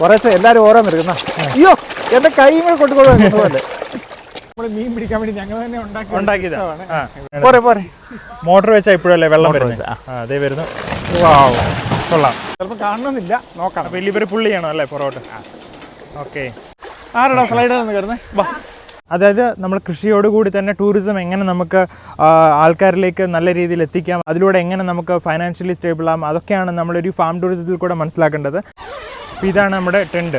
കുറച്ച് എല്ലാവരും ഓരോന്ന് എടുക്കുന്ന അയ്യോ എന്റെ കൈ കൂടെ കൊണ്ടുപോകുന്നത് നമ്മൾ മീൻ പിടിക്കാൻ വേണ്ടി ഞങ്ങൾ തന്നെ ഉണ്ടാക്കി പോരെ പോരെ. മോട്ടർ വെച്ചാൽ ഇപ്പോഴല്ലേ വെള്ളം വരുന്നത് അതേ വരുന്നു. വാവ്. കൊള്ളാം. ചിലപ്പോൾ കാണണമെന്നില്ല നോക്കാം അപ്പോൾ വലിയ പുള്ളി ചെയ്യണം അല്ലേ പുറകോട്ട് ഓക്കെ. ആരാടാ സ്ലൈഡർ എന്ന് കയറുന്നത് വാ. അതായത് നമ്മൾ കൃഷിയോടുകൂടി തന്നെ ടൂറിസം എങ്ങനെ നമുക്ക് ആൾക്കാരിലേക്ക് നല്ല രീതിയിൽ എത്തിക്കാം അതിലൂടെ എങ്ങനെ നമുക്ക് ഫൈനാൻഷ്യലി സ്റ്റേബിൾ ആകാം അതൊക്കെയാണ് നമ്മളൊരു ഫാം ടൂറിസത്തിൽ കൂടെ മനസ്സിലാക്കേണ്ടത്. അപ്പോൾ ഇതാണ് നമ്മുടെ ടെന്റ്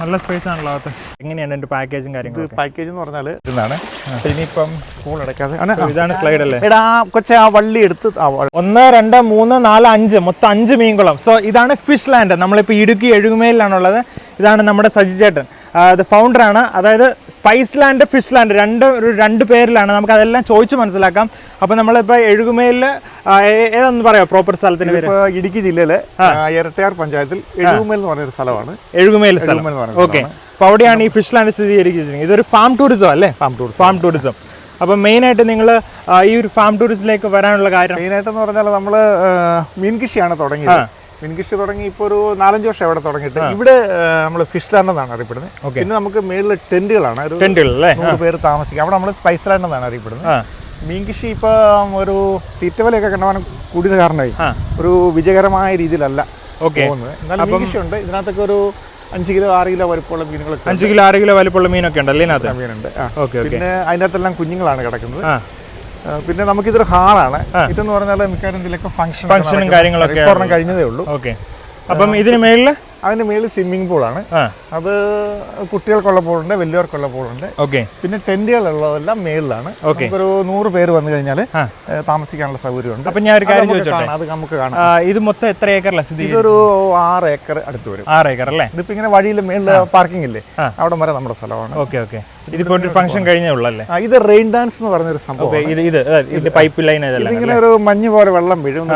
നല്ല സ്പേസ് ആണല്ലോ അകത്ത്. എങ്ങനെയാണ് എന്റെ പാക്കേജും കാര്യങ്ങളും പാക്കേജ് എന്ന് പറഞ്ഞാൽ ഇതാണ് ഇനിയിപ്പം സ്കൂൾ അടയ്ക്കാതെ. ഇതാണ് സ്ലൈഡ് അല്ലേ? എടാ കൊച്ചെ ആ വള്ളി എടുത്ത് ഒന്ന് രണ്ട് മൂന്ന് നാല് അഞ്ച്. മൊത്തം അഞ്ച് മീൻകുളം. സോ ഇതാണ് ഫിഷ് ലാൻഡ് നമ്മളിപ്പോൾ ഇടുക്കി എഴുകുമേലിലാണുള്ളത്. ഇതാണ് നമ്മുടെ സജി ചേട്ടൻ അത് ഫൗണ്ടറാണ് അതായത് സ്പൈസ് ലാൻഡ് ഫിഷ് ലാൻഡ് രണ്ട് ഒരു രണ്ട് പേരിലാണ്. നമുക്ക് അതെല്ലാം ചോദിച്ച് മനസ്സിലാക്കാം. അപ്പോൾ നമ്മളിപ്പോൾ എഴുകുമേലിൽ ഏതെന്ന് പറയാം പ്രോപ്പർ സ്ഥലത്തിന് പേര്? ഇടുക്കി ജില്ലയിലെ ഇരട്ടയാർ പഞ്ചായത്തിൽ എഴുകുമേൽ എന്ന് പറഞ്ഞൊരു സ്ഥലമാണ്. എഴുകുമേൽ സ്ഥലം. എന്ന് ഓക്കെ അപ്പോൾ അവിടെയാണ് ഈ ഫിഷ് ലാൻഡ് സ്ഥിരീകരിക്കുന്നത് ഇതൊരു ഫാം ടൂറിസം അല്ലേ? ഫാം ടൂറിസം ഫാം ടൂറിസം അപ്പം മെയിനായിട്ട് നിങ്ങൾ ഈ ഒരു ഫാം ടൂറിസ്റ്റിലേക്ക് വരാനുള്ള കാര്യം? മെയിനായിട്ടെന്ന് പറഞ്ഞാൽ നമ്മൾ മീൻ കൃഷിയാണ് തുടങ്ങിയത്. മീൻ കൃഷി തുടങ്ങി ഇപ്പോൾ ഒരു നാലഞ്ച് വർഷം ഇവിടെ തുടങ്ങിയിട്ട് ഇവിടെ നമ്മൾ ഫിഷ് ലാൻഡ് എന്നാണ് അറിയപ്പെടുന്നത്. പിന്നെ നമുക്ക് മേളിൽ ടെന്റുകളാണ്. ഒരു അല്ലേ? നൂറ് പേര് താമസിക്കുക അവിടെ നമ്മൾ സ്പൈസ് ലാൻഡ് എന്നാണ് അറിയപ്പെടുന്നത്. മീൻകൃഷി ഇപ്പം ഒരു തീറ്റവലയൊക്കെ കണ്ടമാനം കൂടിയത് കാരണമായി. ഒരു വിജയകരമായ രീതിയിലല്ല ഓക്കെ. പോകുന്നത്. എന്നാലും മീൻകൃഷി ഉണ്ട്. ഇതിനകത്തൊക്കെ ഒരു അഞ്ച് കിലോ ആറ് കിലോ വലിപ്പമുള്ള മീനുകളൊക്കെ അഞ്ച് കിലോ ആറ് കിലോ വലിപ്പമുള്ള മീനൊക്കെ ഉണ്ടല്ലേ ഇതിനകത്ത്? മീനുണ്ട്. പിന്നെ അതിനകത്തെല്ലാം കുഞ്ഞുങ്ങളാണ് കിടക്കുന്നത്. പിന്നെ നമുക്കിതൊരു ഹാളാണ്. ഇതെന്ന് പറഞ്ഞാൽ മിക്കവാറും ഇതിലൊക്കെ ഫംഗ്ഷൻ ഫംഗ്ഷനും കാര്യങ്ങളൊക്കെ കഴിഞ്ഞതേ ഉള്ളൂ. ഓക്കെ അപ്പം ഇതിന് മേളിൽ അതിന് മേളിൽ സ്വിമ്മിംഗ് പൂളാണ്. അത് കുട്ടികൾക്കുള്ള പൂളുണ്ട് വലിയവർക്കുള്ള പൂളുണ്ട്. ഓക്കെ. പിന്നെ ടെന്റുകൾ ടെന്റുകളുള്ളതെല്ലാം മേളിലാണ്. ഒരു നൂറ് പേര് വന്നു കഴിഞ്ഞാൽ. താമസിക്കാനുള്ള സൗകര്യമുണ്ട്. അപ്പൊ ഞാൻ ഒരു കാര്യം ചോദിച്ചോട്ടെ? അത് നമുക്ക് കാണാം. ഇത് മൊത്തം എത്ര ഏക്കർ സ്ഥിതി ചെയ്യുന്നത്? ഇതൊരു ആറ് ഏക്കർ അടുത്ത് വരും. ആറ് ഏക്കർ അല്ലേ? ഇതിപ്പോ ഇങ്ങനെ വഴിയിൽ മേളിൽ പാർക്കിംഗ് ഇല്ലേ. അവിടെ വരെ നമ്മുടെ സ്ഥലമാണ്. Okay okay. ഇതിപ്പോ ഒരു ഫംഗ്ഷൻ കഴിഞ്ഞേ ഉള്ളല്ലേ ഇത് റെയിൻ ഡാൻസ് എന്ന് പറഞ്ഞൊരു സംഭവം ഓക്കെ ഇത് ഇത് ഇത് പൈപ്പ് ലൈൻ ഇങ്ങനെ ഒരു മഞ്ഞ് പോലെ വെള്ളം വീഴും.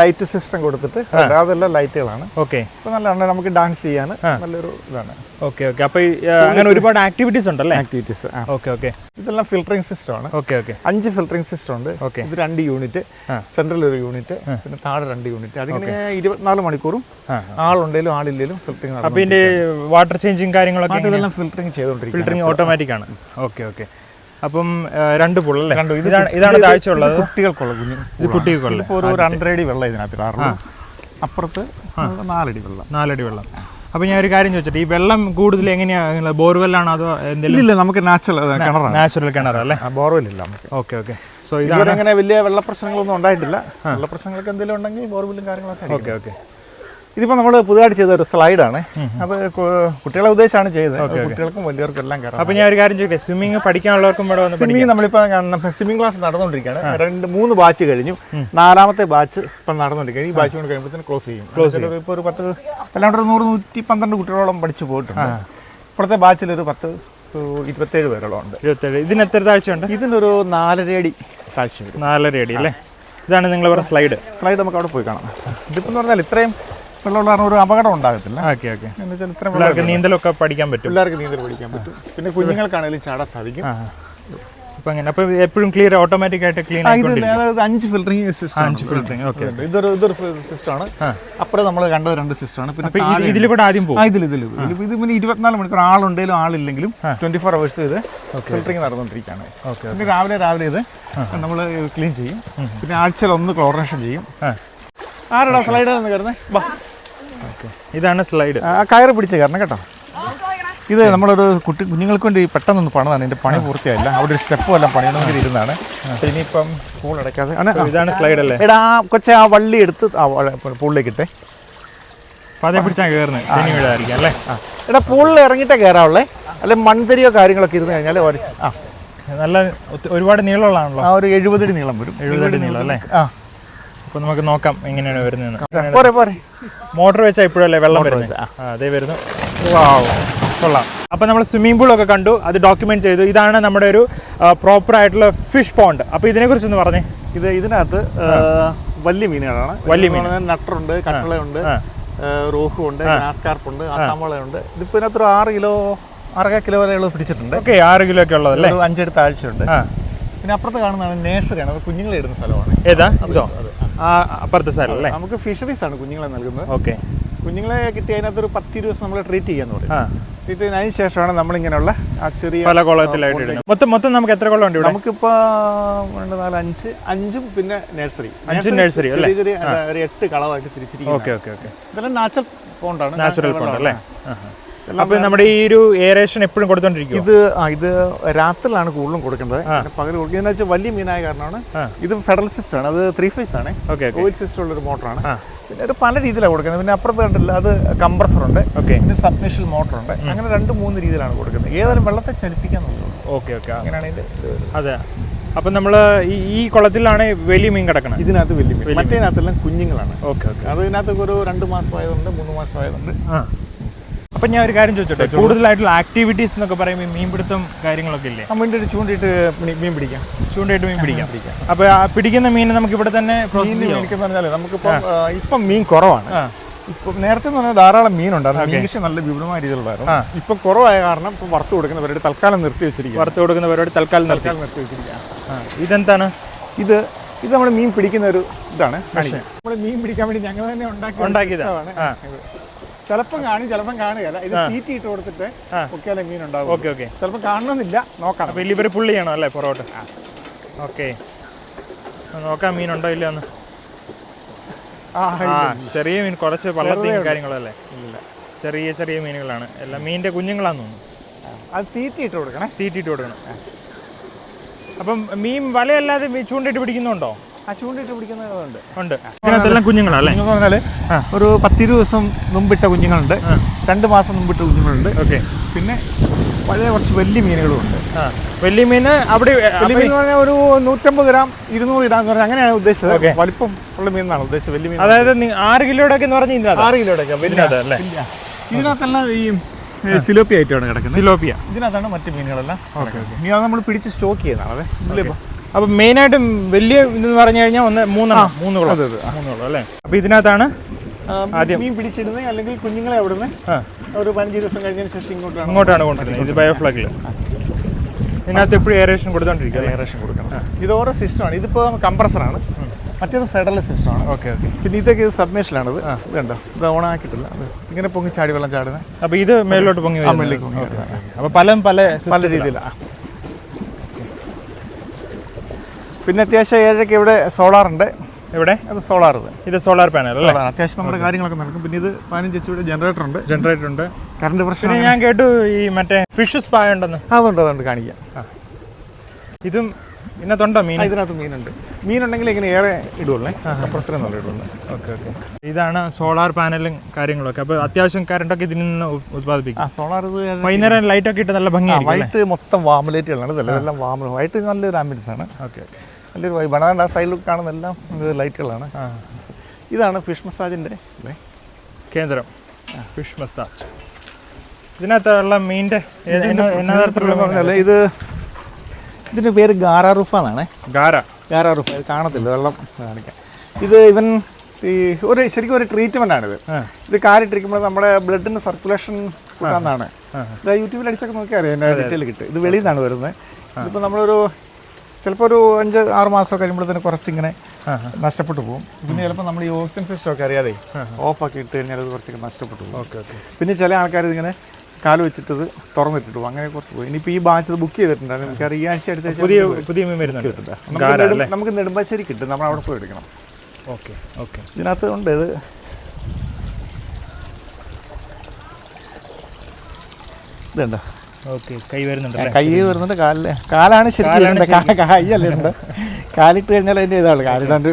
ലൈറ്റ് സിസ്റ്റം കൊടുത്തിട്ട് അതെല്ലാം ലൈറ്റുകളാണ് ഓക്കെ. ഇപ്പൊ നല്ലതാണ് നമുക്ക് ഡാൻസ് ചെയ്യാൻ നല്ലൊരു ഇതാണ്. ഓക്കെ ഓക്കെ അപ്പോൾ അങ്ങനെ ഒരുപാട് ആക്ടിവിറ്റീസ് ഉണ്ടല്ലേ? ആക്ടിവിറ്റീസ് ഓക്കെ ഓക്കെ ഇതെല്ലാം ഫിൽറ്ററിംഗ് സിസ്റ്റം ആണ്. ഓക്കെ ഓക്കെ അഞ്ച് ഫിൽറ്ററിംഗ് സിസ്റ്റം ഉണ്ട്. ഓക്കെ ഇത് രണ്ട് യൂണിറ്റ്. സെൻട്രൽ ഒരു യൂണിറ്റ് പിന്നെ താഴെ രണ്ട് യൂണിറ്റ് അതിങ്ങനെ ഇരുപത്തിനാല് മണിക്കൂറും. ആളുണ്ടെങ്കിലും ആളില്ലെങ്കിലും ഫിൽറ്ററിംഗ് അപ്പോൾ ഇതിന്റെ വാട്ടർ ചേഞ്ചിങ് കാര്യങ്ങളൊക്കെ ഇതെല്ലാം ഫിൽറ്ററിംഗ് ചെയ്തോണ്ടിരിക്കും ഫിൽറ്ററിംഗ് ഓട്ടോമാറ്റിക് ആണ്. ഓക്കെ ഓക്കെ അപ്പം രണ്ട് പുള്ളല്ലേ ഇതാണ് ഇതാണ് താഴ്ച ഉള്ളത്. കുട്ടികൾക്കുള്ള കുഞ്ഞു ഇത് കുട്ടികൾക്കുള്ള. ഇപ്പോൾ ഒരു രണ്ടരടി വെള്ളം ഇതിനകത്ത് ഇടാറുള്ളൂ അപ്പുറത്ത് നാലടി വെള്ളം. നാലടി വെള്ളം. അപ്പൊ ഞാൻ ഒരു കാര്യം ചോദിച്ചിട്ട് ഈ വെള്ളം കൂടുതൽ എങ്ങനെയാണ് ബോർവെല്ലാണോ അതോ എന്തെങ്കിലും? ഇല്ല നമുക്ക് നാച്ചുറൽ കിണറാണ് നാച്ചുറൽ കിണറല്ലേ ബോർവെൽ ഇല്ല നമുക്ക്. Okay okay. സോ ഇതങ്ങനെ വലിയ വെള്ളപ്രശ്നങ്ങളൊന്നും ഉണ്ടായിട്ടില്ല. വെള്ള പ്രശ്നങ്ങളൊക്കെ എന്തെങ്കിലും ഉണ്ടെങ്കിൽ ബോർവെല്ലും കാര്യങ്ങളൊക്കെ. Okay okay. ഇതിപ്പോൾ നമ്മൾ പുതുതായിട്ട് ചെയ്ത ഒരു സ്ലൈഡാണ്. അത് കുട്ടികളെ ഉദ്ദേശമാണ് ചെയ്തത്. കുട്ടികൾക്കും വലിയവർക്കും എല്ലാം കയറാം അപ്പോൾ ഞാൻ ഒരു കാര്യം ചോദിക്കാം. സ്വിമ്മിങ് പഠിക്കാനുള്ളവർക്കും ഇവിടെ വന്ന് സ്വിമ്മിങ് നമ്മളിപ്പോൾ സ്വിമ്മിംഗ് ക്ലാസ് നടന്നുകൊണ്ടിരിക്കുകയാണ്. രണ്ട് മൂന്ന് ബാച്ച് കഴിഞ്ഞു. നാലാമത്തെ ബാച്ച് ഇപ്പം നടന്നുകൊണ്ടിരിക്കുകയാണ്. ഈ ബാച്ച് കൊണ്ട് കഴിയുമ്പോഴത്തേക്കും ക്ലോസ് ചെയ്യും. ക്ലോസ് ഇപ്പോൾ ഒരു പത്ത് അല്ലാണ്ട് ഒരു നൂറ് നൂറ്റി പന്ത്രണ്ട് കുട്ടികളോളം പഠിച്ചു പോയിട്ടുണ്ട്. ഇപ്പോഴത്തെ ബാച്ചിൽ ഒരു പത്ത് ഇരുപത്തേഴ് പേരോളം ഉണ്ട്. ഇരുപത്തേഴ്. ഇതിന് എത്ര താഴ്ചയുണ്ട് ഇതിനൊരു നാലര അടി താഴ്ച നാലരയടി നാലര അടി അല്ലേ? ഇതാണ് നിങ്ങൾ പറഞ്ഞ സ്ലൈഡ് സ്ലൈഡ് നമുക്ക് അവിടെ പോയി കാണാം. ഇതിപ്പോൾ എന്ന് പറഞ്ഞാൽ ഇത്രയും വെള്ളമുള്ള കാരണം ഒരു അപകടം ഉണ്ടാകത്തില്ല. Okay okay. എന്ന് വെച്ചാൽ ഇത്രയും പിള്ളേർക്ക് നീന്തലൊക്കെ പഠിക്കാൻ പറ്റും. പിള്ളേർക്ക് നീന്തൽ പഠിക്കാൻ പറ്റും. പിന്നെ കുഞ്ഞുങ്ങൾക്കാണെങ്കിലും ചാടാൻ സാധിക്കും. ആ അങ്ങനെ അപ്പോൾ എപ്പോഴും ക്ലിയർ ഓട്ടോമാറ്റിക് ആയിട്ട് ക്ലീൻ ഇത് അഞ്ച് ഫിൽറ്ററിംഗ് സിസ്റ്റം അഞ്ച് ഫിൽറ്ററിംഗ് ഓക്കെ ഇതൊരു ഇതൊരു സിസ്റ്റമാണ് ആണ്. അപ്പുറം നമ്മൾ കണ്ടത് രണ്ട് സിസ്റ്റമാണ് പിന്നെ അപ്പോൾ താഴെ ഇതിൽ കൂടെ ആദ്യം പോകും. ഇതിൽ ഇതിൽ ഇത് പിന്നെ ഇരുപത്തിനാല് മണിക്കൂർ ആളുണ്ടെങ്കിലും ആളില്ലെങ്കിലും ട്വന്റി ഫോർ അവേഴ്സ് ഇത് ഫിൽറ്ററിംഗ് നടന്നുകൊണ്ടിരിക്കുകയാണ്. ഓക്കെ പിന്നെ രാവിലെ രാവിലെ ഇത് നമ്മൾ ക്ലീൻ ചെയ്യും. പിന്നെ ആഴ്ചയിൽ ഒന്ന് ക്ലോറിനേഷൻ ചെയ്യും. ആരാടാ സ്ലൈഡർ എന്ന് കയറുന്നത് വാ. ഇതാണ് സ്ലൈഡ് ആ കയറ് പിടിച്ച് കയറണം കേട്ടോ. ഇത് നമ്മളൊരു കുട്ടി കുഞ്ഞുങ്ങൾക്ക് വേണ്ടി പെട്ടെന്നൊന്ന് പണിതാണ്. എന്റെ പണി പൂർത്തിയായില്ല. അവിടെ ഒരു സ്റ്റെപ്പ് എല്ലാം പണിയണമെങ്കിൽ ഇരുന്നാണ് ഇനിയിപ്പം സ്കൂൾ അടയ്ക്കാതെ. ഇതാണ് സ്ലൈഡ് അല്ലേ? എടാ ആ കൊച്ചെ ആ വള്ളി എടുത്ത് ആ പൂളിലേക്ക് ഇട്ടേ പതേ പിടിച്ചാണ് പിടിച്ചാൽ കയറുന്നത് വീഴായിരിക്കും അല്ലേ? ആ. എടാ പൂളിൽ ഇറങ്ങിയിട്ടേ കയറാവുള്ളേ. അല്ലെ മൺതരിയോ കാര്യങ്ങളൊക്കെ ഇരുന്ന് കഴിഞ്ഞാൽ ഒരച്ച് ആ. നല്ല ഒരുപാട് നീളമുള്ളതാണല്ലോ. ആ ഒരു എഴുപതടി നീളം വരും. എഴുപതടി നീളം അല്ലേ? ആ. അപ്പോൾ നമുക്ക് നോക്കാം എങ്ങനെയാണ് വരുന്നതെന്ന്. പോരെ പോരെ. മോട്ടർ വെച്ചാൽ ഇപ്പോഴല്ലേ വെള്ളം വരുന്നത് അതേ വരുന്നു. കൊള്ളാം. അപ്പോൾ നമ്മൾ സ്വിമ്മിംഗ് പൂൾ ഒക്കെ കണ്ടു അത് ഡോക്യുമെന്റ് ചെയ്തു. ഇതാണ് നമ്മുടെ ഒരു പ്രോപ്പർ ആയിട്ടുള്ള ഫിഷ് പോണ്ട് അപ്പോൾ ഇതിനെക്കുറിച്ച് ഒന്ന് പറഞ്ഞേ. ഇത് ഇതിനകത്ത് വലിയ മീനുകളാണ്. വലിയ മീൻ നട്ടറുണ്ട് കട്ടളയുണ്ട് റോഹുണ്ട് റോഹു ഉണ്ട് ഗ്രാസ്കാർപ്പുണ്ട് അസാമളയുണ്ട്. ഇതിപ്പോ ഇതിനകത്ത് ഒരു ആറ് കിലോ ആറര കിലോ വരെയുള്ള പിടിച്ചിട്ടുണ്ട്. ഓക്കെ ആറ് കിലോ ഒക്കെ ഉള്ളതല്ലേ? അഞ്ചെടുത്ത ആഴ്ചയുണ്ട്. പിന്നെ അപ്പുറത്ത് കാണുന്നതാണ് നേഴ്സറിയാണ് അത് കുഞ്ഞുങ്ങളെ ഇടുന്ന സ്ഥലമാണ്. ഏതാ? അതോ ആ അപ്പുറത്തെ സ്ഥലം അല്ലേ നമുക്ക് ഫിഷറീസ് ആണ് കുഞ്ഞുങ്ങളെ നൽകുന്നത്. ഓക്കെ. കുഞ്ഞുങ്ങളെ കിട്ടി അതിനകത്ത് ഒരു പത്ത് ദിവസം നമ്മൾ ട്രീറ്റ് ചെയ്യാന്ന് പറയും. അതിന് ട്രീറ്റ് ശേഷമാണ് നമ്മളിങ്ങനെയുള്ള ആ ചെറിയ പല കുളത്തിലായിട്ട് മൊത്തം മൊത്തം നമുക്ക് എത്ര കുളം ഉണ്ട് നമുക്കിപ്പോ രണ്ട് നാല് അഞ്ച് അഞ്ചും പിന്നെ നഴ്സറി അഞ്ചും നഴ്സറി അല്ലേ? ചെറിയ ഒരു എട്ട് കളവായിട്ട് തിരിച്ചിരിക്കും ഓക്കെ ഓക്കെ ഓക്കെ. ഇതെല്ലാം നാച്ചുറൽ പോണ്ടാണ് നാച്ചുറൽ പോണ്ട് അല്ലേ? അപ്പൊ നമ്മുടെ ഈ ഒരു എയറേഷൻ എപ്പോഴും കൊടുത്തോണ്ടിരിക്കും ഇത് ആ ഇത് രാത്രിയിലാണ് കൂടുതലും കൊടുക്കേണ്ടത് പകൽ കൊടുക്കുന്ന വെച്ചാൽ വലിയ മീനായ കാരണമാണ്. ഇത് ഫെഡറൽ സിസ്റ്റം ആണ്. അത് ത്രീ ഫേസ് ആണ്. ഓയിൽ സിസ്റ്റം ഉള്ള ഒരു മോട്ടറാണ് പിന്നെ അത് പല രീതിയിലാണ് കൊടുക്കുന്നത്. പിന്നെ അപ്പുറത്ത് കണ്ടില്ല അത് കംപ്രസർ ഉണ്ട്. ഓക്കെ. പിന്നെ സബ്മിഷൻ മോട്ടർ ഉണ്ട്. അങ്ങനെ രണ്ട് മൂന്ന് രീതിയിലാണ് കൊടുക്കുന്നത്. ഏതായാലും വെള്ളത്തെ ചലിപ്പിക്കാൻ നോക്കുള്ളൂ ഓക്കെ ഓക്കെ. അങ്ങനെയാണ് ഇത് അതെ. അപ്പൊ നമ്മൾ ഈ ഈ കുളത്തിലാണ് വലിയ മീൻ കിടക്കണം ഇതിനകത്ത് വലിയ മീൻ. മറ്റേതിനകത്തെല്ലാം കുഞ്ഞുങ്ങളാണ്. Okay okay. അതിനകത്ത് ഒരു രണ്ട് മാസമായതുണ്ട് മൂന്ന് മാസമായതുണ്ട് ആ. അപ്പൊ ഞാൻ ഒരു കാര്യം ചോദിച്ചോട്ടെ? കൂടുതലായിട്ടുള്ള ആക്ടിവിറ്റീസ് എന്നൊക്കെ പറയുമ്പോൾ മീൻപിടുത്തം കാര്യങ്ങളൊക്കെ ഇല്ലേ? നമ്മളിന്റെ ഒരു ചൂണ്ടിയിട്ട് മീൻ- പിടിക്കാം. ചൂണ്ടയിട്ട് മീൻ പിടിക്കാം. അപ്പൊ ആ പിടിക്കുന്ന മീൻ നമുക്ക് ഇവിടെ തന്നെ മേടിക്കുന്ന പറഞ്ഞാൽ ഇപ്പം മീൻ കുറവാണ്. ഇപ്പൊ നേരത്തെ എന്ന് പറഞ്ഞാൽ ധാരാളം മീനുണ്ടായിരുന്നു. മീൻ കൃഷി നല്ല വിപുലമായ രീതിയിലുണ്ടായിരുന്നു ഇപ്പൊ കുറവായ കാരണം ഇപ്പം വറുത്ത് കൊടുക്കുന്നവരോട് തൽക്കാലം നിർത്തി വെച്ചിരിക്കുക വറുത്ത് കൊടുക്കുന്ന പരിപാടി തൽക്കാലം തൽക്കാലം നിർത്തി വെച്ചിരിക്കുക ഇതെന്താണ്? ഇത് ഇത് നമ്മൾ മീൻ പിടിക്കുന്ന ഒരു ഇതാണ്. നമ്മൾ മീൻ പിടിക്കാൻ വേണ്ടി ഞങ്ങൾ തന്നെ ഉണ്ടാക്കി ഉണ്ടാക്കിയതാ? ചിലപ്പം കാണും ചിലപ്പം കാണുകയല്ല. ഇത് തീറ്റി ഇട്ട് കൊടുത്തിട്ട് ആ. ഒക്കെയാലേ മീൻ ഉണ്ടാവും ഓക്കെ ഓക്കെ. ചിലപ്പോൾ കാണണമെന്നില്ല നോക്കാം അപ്പോൾ ലിവർ പുള്ളി ചെയ്യണം അല്ലേ പുറകോട്ട് ഓക്കെ. നോക്കാം മീനുണ്ടോ ഇല്ല എന്ന്. ആ ചെറിയ മീൻ കുറച്ച് വള്ളത്തെയും കാര്യങ്ങളല്ലേ? ഇല്ല ചെറിയ ചെറിയ മീനുകളാണ്. എല്ലാം മീനിന്റെ കുഞ്ഞുങ്ങളാന്ന് തോന്നുന്നു. അത് തീറ്റി ഇട്ട് കൊടുക്കണേ. തീറ്റിട്ട് കൊടുക്കണം. അപ്പം മീൻ വലയല്ലാതെ ചൂണ്ടിട്ട് പിടിക്കുന്നുണ്ടോ? ചൂണ്ടിട്ട് പിടിക്കുന്നതുണ്ട് ഉണ്ട്. ഇതിനകത്തെല്ലാം കുഞ്ഞുങ്ങളല്ലേ? എന്ന് പറഞ്ഞാൽ ഒരു പത്തിരു ദിവസം മുമ്പിട്ട കുഞ്ഞുങ്ങളുണ്ട്. രണ്ട് മാസം മുമ്പിട്ട കുഞ്ഞുങ്ങളുണ്ട്. ഓക്കെ. പിന്നെ പഴയ കുറച്ച് വലിയ മീനുകളും ഉണ്ട് വലിയ മീന് അവിടെ വലിയ മീൻ എന്ന് പറഞ്ഞാൽ ഒരു നൂറ്റമ്പത് ഗ്രാം ഇരുന്നൂറ് ഗ്രാം എന്ന് പറഞ്ഞാൽ അങ്ങനെയാണ് ഉദ്ദേശിച്ചത്. വലിപ്പം ഉള്ള മീനാണ് ഉദ്ദേശിച്ചത്. വലിയ മീൻ അതായത് ആറ് കിലോയുടെ ഒക്കെ എന്ന് പറഞ്ഞാൽ ആറ് കിലോയുടെ വലിയ. ഇതിനകത്തെല്ലാം ഈ സിലോപ്പി ആയിട്ടാണ് കിടക്കുന്നത്. സിലോപ്പിയ. ഇതിനകത്താണ് മറ്റു മീനുകളെല്ലാം മീൻ അത് നമ്മൾ പിടിച്ച് സ്റ്റോക്ക് ചെയ്യുന്നതാണ്. അതെ? അപ്പൊ മെയിനായിട്ടും വലിയ ഇതെന്ന് പറഞ്ഞു കഴിഞ്ഞാൽ ഒന്ന് മൂന്നെണ്ണം മൂന്ന് കുളം മൂന്ന് കുളം അല്ലേ? അപ്പൊ ഇതിനകത്താണ് മീൻ പിടിച്ചിടുന്നത് അല്ലെങ്കിൽ കുഞ്ഞുങ്ങളെ അവിടുന്ന് ഒരു പതിനഞ്ച് ദിവസം കഴിഞ്ഞതിന് ശേഷം ഇങ്ങോട്ടാണ് ഇങ്ങോട്ടാണ് കൊണ്ടുവരുന്നത്. ഇത് ബയോഫ്ലാഗിൽ ഇതിനകത്ത് എപ്പോഴും എയറേഷൻ കൊടുത്തോണ്ടിരിക്കുക എയറേഷൻ കൊടുക്കണം. ഇത് ഓരോ സിസ്റ്റമാണ് ഇതിപ്പോൾ കംപ്രസറാണ് മറ്റേത് ഫെഡറൽ സിസ്റ്റമാണ് ഓക്കെ ഓക്കെ. പിന്നെ ഇതൊക്കെ ഇത് സബ്മിഷനിലാണിത് ഇത് കണ്ടോ? ആക്കിയിട്ടില്ല. അത് ഇങ്ങനെ പൊങ്ങി ചാടി വെള്ളം ചാടുന്നത് അപ്പൊ ഇത് മേലോട്ട് പൊങ്ങി. മേളിലേക്ക് പൊങ്ങി വരുന്നത്. അപ്പൊ പല പല പല രീതിയിലാണ് പിന്നെ അത്യാവശ്യം ഏഴരയ്ക്ക് ഇവിടെ സോളാർ ഉണ്ട് ഇവിടെ അത് സോളാർ ഇത് ഇത് സോളാർ പാനൽ അല്ലേ? അത്യാവശ്യം നമ്മുടെ കാര്യങ്ങളൊക്കെ നടക്കും. പിന്നെ ഇത് പതിനഞ്ച് എച്ച് ഇവിടെ ജനറേറ്റർ ഉണ്ട്. ജനറേറ്റർ ഉണ്ട്. കറണ്ട് പ്രശ്നം ഞാൻ കേട്ടു ഈ മറ്റേ ഫിഷ് സ്പാ ഉണ്ടെന്ന്. അതുണ്ട് അതുണ്ട്. കാണിക്കാം. ഇതും ഇതിനകത്തുണ്ടോ മീൻ? ഇതിനകത്ത് മീനുണ്ട്. മീനുണ്ടെങ്കിൽ ഇങ്ങനെ ഏറെ ഇടുള്ളേ പ്രശ്നം നല്ല ഇടുള്ളൂ ഓക്കെ ഓക്കെ. ഇതാണ് സോളാർ പാനലും കാര്യങ്ങളൊക്കെ. അപ്പോൾ അത്യാവശ്യം കറണ്ടൊക്കെ ഇതിൽ നിന്ന് ഉത്പാദിപ്പിക്കും. സോളാർ ഇത് വൈകുന്നേരം ലൈറ്റ് ഒക്കെ ഇട്ട് നല്ല ഭംഗിയാണ് വൈറ്റ് മൊത്തം വാമലേറ്റുകളാണ് ഇതല്ല ഇതെല്ലാം വാമ വൈറ്റ് നല്ലൊരു ആംബിയൻസ് ആണ്. Okay okay. നല്ലൊരു വൈബാണ് അതുകൊണ്ട് ആ സൈഡിൽ കാണുന്ന എല്ലാം ഇത് ലൈറ്റുകളാണ് ഇതാണ് ഫിഷ് മസാജിന്റെ കേന്ദ്രം. ഫിഷ് മസാജ് ഇതിനകത്തുള്ള മീനിന്റെ എന്നാ- തരത്തിലുള്ള ഇത് ഇതിന്റെ പേര് ഗാറാറുഫ എന്നാണ് ഗാര. ഗാറാറുഫ ഇത് കാണത്തില്ല വെള്ളം കാണിക്കാം. ഇത് ഇവൻ ഈ ഒരു ശരിക്കും ഒരു ട്രീറ്റ്മെന്റ് ആണിത്. ഇത് കാലിട്ടിരിക്കുമ്പോൾ നമ്മുടെ ബ്ലഡിന് സർക്കുലേഷൻ കൂട്ടാന്നാണ്. ഇത് യൂട്യൂബിൽ അടിച്ചൊക്കെ നോക്കിയാൽ അറിയാം ഡീറ്റെയിൽ കിട്ടും. ഇത് വെളിയിൽ നിന്നാണ് വരുന്നത്. ഇതിപ്പോൾ നമ്മളൊരു ചിലപ്പോൾ ഒരു അഞ്ച് ആറ് മാസം കഴിയുമ്പോഴത്തേന് കുറച്ചിങ്ങനെ നഷ്ടപ്പെട്ടു പോകും. പിന്നെ ചിലപ്പോൾ നമ്മൾ ഈ ഓക്സിജൻ സിസ്റ്റം ഒക്കെ അറിയാതെ ആക്കി ഇട്ട് കഴിഞ്ഞാൽ അത് കുറച്ചൊക്കെ നഷ്ടപ്പെട്ടു പോകും. Okay okay. പിന്നെ ചില ആൾക്കാർ ഇതിങ്ങനെ കാൽ വെച്ചിട്ട് ഇത് തുറന്നിട്ടിട്ട് പോകും. അങ്ങനെ കുറച്ച് പോകും. ഇനിയിപ്പോൾ ഈ ബാച്ച് ബുക്ക് ചെയ്തിട്ടുണ്ടായിരുന്നു. നമുക്ക് ഈ ആഴ്ച അടുത്ത പുതിയ പുതിയ മീൻ വരുന്നുണ്ട്. നമുക്ക് നെടുമ്പാശ്ശേരി കിട്ടും. നമ്മൾ അവിടെ പോയി എടുക്കണം. Okay okay. ഇതിനകത്ത് ഉണ്ട് ഇത്. ഇതുണ്ടോ? കൈ വരുന്നുണ്ട് കാലിൽ. കാലാണ് ശരിക്കും കൈയല്ലേ ഉണ്ട് കാലിട്ട് കഴിഞ്ഞാൽ അതിന്റെ ഇതാണ് കാലിടാണ്ട്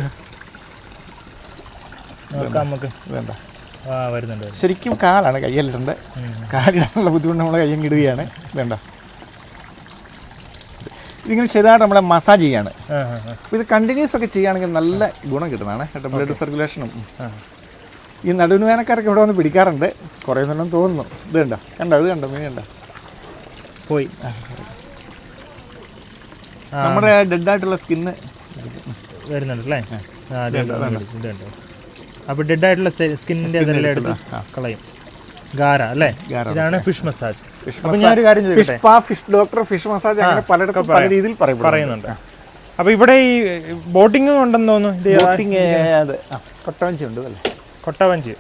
നമുക്ക്. ആ വരുന്നുണ്ട് ശരിക്കും കാലാണ് കയ്യല്ലിടേണ്ട കാലിടാനുള്ള ബുദ്ധിമുട്ട് നമ്മൾ കയ്യം ഇടുകയാണ്. വേണ്ട. ഇതിങ്ങനെ ചെറുതായിട്ട് നമ്മളെ മസാജ് ചെയ്യാണ്. ഇത് കണ്ടിന്യൂസ് ഒക്കെ ചെയ്യുകയാണെങ്കിൽ നല്ല ഗുണം കിട്ടുന്നതാണ്. കേട്ടോ ബ്ലഡ് സർക്കുലേഷനും ഈ നടുവിന് വേനക്കാരൊക്കെ ഇവിടെ വന്ന് പിടിക്കാറുണ്ട്. കുറേ നേരം തോന്നുന്നു. ഇത് കണ്ടോ? കണ്ടോ? ഇത് കണ്ടോ? മീൻ കണ്ടോ? പോയി. നമ്മുടെ ഡെഡ് ആയിട്ടുള്ള സ്കിന്ന് വരുന്നുണ്ട് അല്ലേ ആ അതുണ്ട് അപ്പോൾ ഡെഡ് ആയിട്ടുള്ള സ്കിന്നിന്റെ എടുത്ത് കളയും. ഗാര അല്ലേ? ഇതാണ് ഫിഷ് മസാജ്. അപ്പോൾ ഞാനൊരു കാര്യം fish fish doctor fish massage അങ്ങനെ പലയിടത്തും പല രീതിയിൽ പറയുന്നുണ്ട്. അപ്പോൾ ഇവിടെ ഈ ബോട്ടിംഗ് ഉണ്ടെന്ന് തോന്നുന്നു. അത് കൊട്ടവഞ്ചി ഉണ്ട് അല്ലേ? കൊട്ടവഞ്ചി.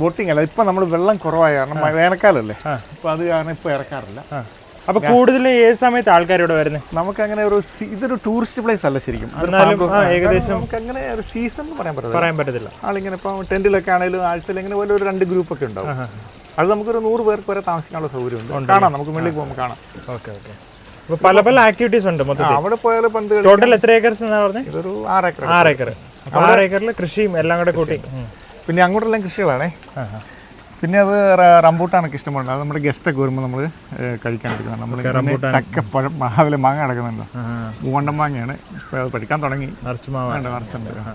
ബോട്ടിംഗ് അല്ല ഇപ്പം നമ്മൾ വെള്ളം കുറവായ കാരണം വേനൽക്കാലല്ലേ അപ്പോൾ അത് കാരണം ഇപ്പോൾ ഇറക്കാറില്ല. അപ്പൊ കൂടുതൽ ഏത് സമയത്ത് ആൾക്കാരോട് ഇവിടെ വരുന്നത് നമുക്ക് അങ്ങനെ ഒരു ഇതൊരു ടൂറിസ്റ്റ് പ്ലേസ് അല്ല ശരിക്കും. ഏകദേശം- നമുക്ക് അങ്ങനെ ഒരു സീസൺ പറയാൻ പറ്റില്ല പറയാൻ പറ്റത്തില്ല. ആളിങ്ങനെ ഇപ്പം ടെന്റിലൊക്കെ ആണെങ്കിലും ആഴ്ചയിൽ ഇങ്ങനെ പോലെ ഒരു രണ്ട് ഗ്രൂപ്പ് ഒക്കെ ഉണ്ടാവും. അത് നമുക്കൊരു നൂറ് പേർക്ക് വരെ താമസിക്കാനുള്ള സൗകര്യമുണ്ട് കാണാം നമുക്ക് മുന്നിൽ പോകുമ്പോൾ കാണാം. Okay okay. പല പല ആക്ടിവിറ്റീസ് ഉണ്ട് മൊത്തത്തിൽ. അവിടെ പോയാൽ പന്ത് ടോട്ടൽ എത്ര ഏക്കർസ് എന്നാ പറഞ്ഞത് ഇതൊരു ആറ് ഏക്കർ. ആറ് ഏക്കർ. ആറ് ഏക്കറിൽ കൃഷിയും എല്ലാം കൂടെ കൂട്ടി. പിന്നെ അങ്ങോട്ടെല്ലാം കൃഷികളാണേ. പിന്നെ അത് റംബൂട്ടാനൊക്കെ ഇഷ്ടമുണ്ട്. അത് നമ്മുടെ ഗസ്റ്റൊക്കെ വരുമ്പോൾ നമ്മൾ കഴിക്കാൻ എടുക്കുന്നത് നമ്മൾ ചക്കപ്പഴം രാവിലെ മാങ്ങ കിടക്കുന്നുണ്ടോ. മൂവണ്ടം മാങ്ങയാണ്. അത് പഠിക്കാൻ തുടങ്ങി. നിറച്ച് വേണ്ട വർഷമുണ്ട്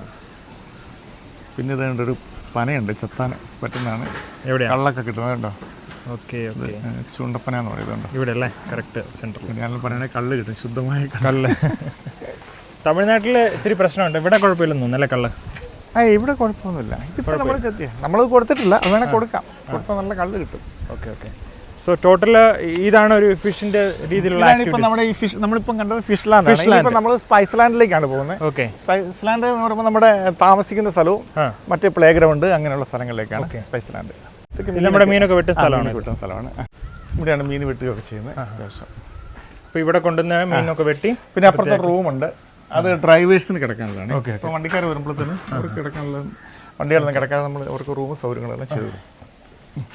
പിന്നെ ഇതുണ്ട് ഒരു പനയുണ്ട് ചെത്താൻ പറ്റുന്നതാണ്. എവിടെ കള്ളൊക്കെ കിട്ടുന്നത് കേട്ടോ ഓക്കെ ഓക്കെ. ചൂണ്ടപ്പന എന്ന് പറയുന്നുണ്ട് ഇവിടെ അല്ലേ? കറക്റ്റ് സെൻട്രൽ ഞാൻ പറയണേ കള്ള് കിട്ടും ശുദ്ധമായ കള്ള്. കള്ള്. തമിഴ്നാട്ടിൽ ഇത്തിരി പ്രശ്നമുണ്ട്. ഇവിടെ കുഴപ്പമില്ലെന്ന് തോന്നുന്നല്ലേ കള്ള്? ആ ഇവിടെ കുഴപ്പമൊന്നുമില്ല. ഇതിപ്പോൾ നമ്മൾ ചെത്തിയ നമ്മൾ കൊടുത്തിട്ടില്ല. അത് വേണേൽ കൊടുക്കാം. കൊടുത്താൽ നല്ല കള്ള് കിട്ടും. Okay okay. സോ ടോട്ടൽ ഇതാണ് ഒരു ഫിഷിന്റെ രീതിയിലുള്ള ഇപ്പൊ നമ്മുടെ ഈ ഫിഷ് നമ്മളിപ്പം കണ്ടത് ഫിഷ് ലാൻഡ് ഫിഷ് ഇപ്പം നമ്മൾ സ്പൈസ് ലാൻഡിലേക്കാണ് പോകുന്നത്. ഓക്കെ. സ്പൈസ് ലാൻഡ് എന്ന് പറയുമ്പോൾ നമ്മുടെ താമസിക്കുന്ന സ്ഥലവും മറ്റേ പ്ലേ ഗ്രൗണ്ട് അങ്ങനെയുള്ള സ്ഥലങ്ങളിലേക്കാണ് സ്പൈസ് ലാൻഡ്. നമ്മുടെ മീനൊക്കെ വെട്ടുന്ന സ്ഥലമാണ്. കിട്ടുന്ന സ്ഥലമാണ്. ഇവിടെയാണ് മീൻ വെട്ടുകയൊക്കെ ചെയ്യുന്നത്. അത്യാവശ്യം. അപ്പോൾ ഇവിടെ കൊണ്ടുവന്ന മീനൊക്കെ വെട്ടി പിന്നെ അപ്പുറത്തെ റൂമുണ്ട്. അത് ഡ്രൈവേഴ്സിന് കിടക്കാനുള്ളതാണ്. ഇപ്പോൾ വണ്ടിക്കാർ വരുമ്പോഴത്തേന് അവർക്ക് കിടക്കാനുള്ള വണ്ടികളൊന്നും കിടക്കാതെ നമ്മൾ അവർക്ക് റൂം സൗകര്യങ്ങളെല്ലാം ചെയ്തു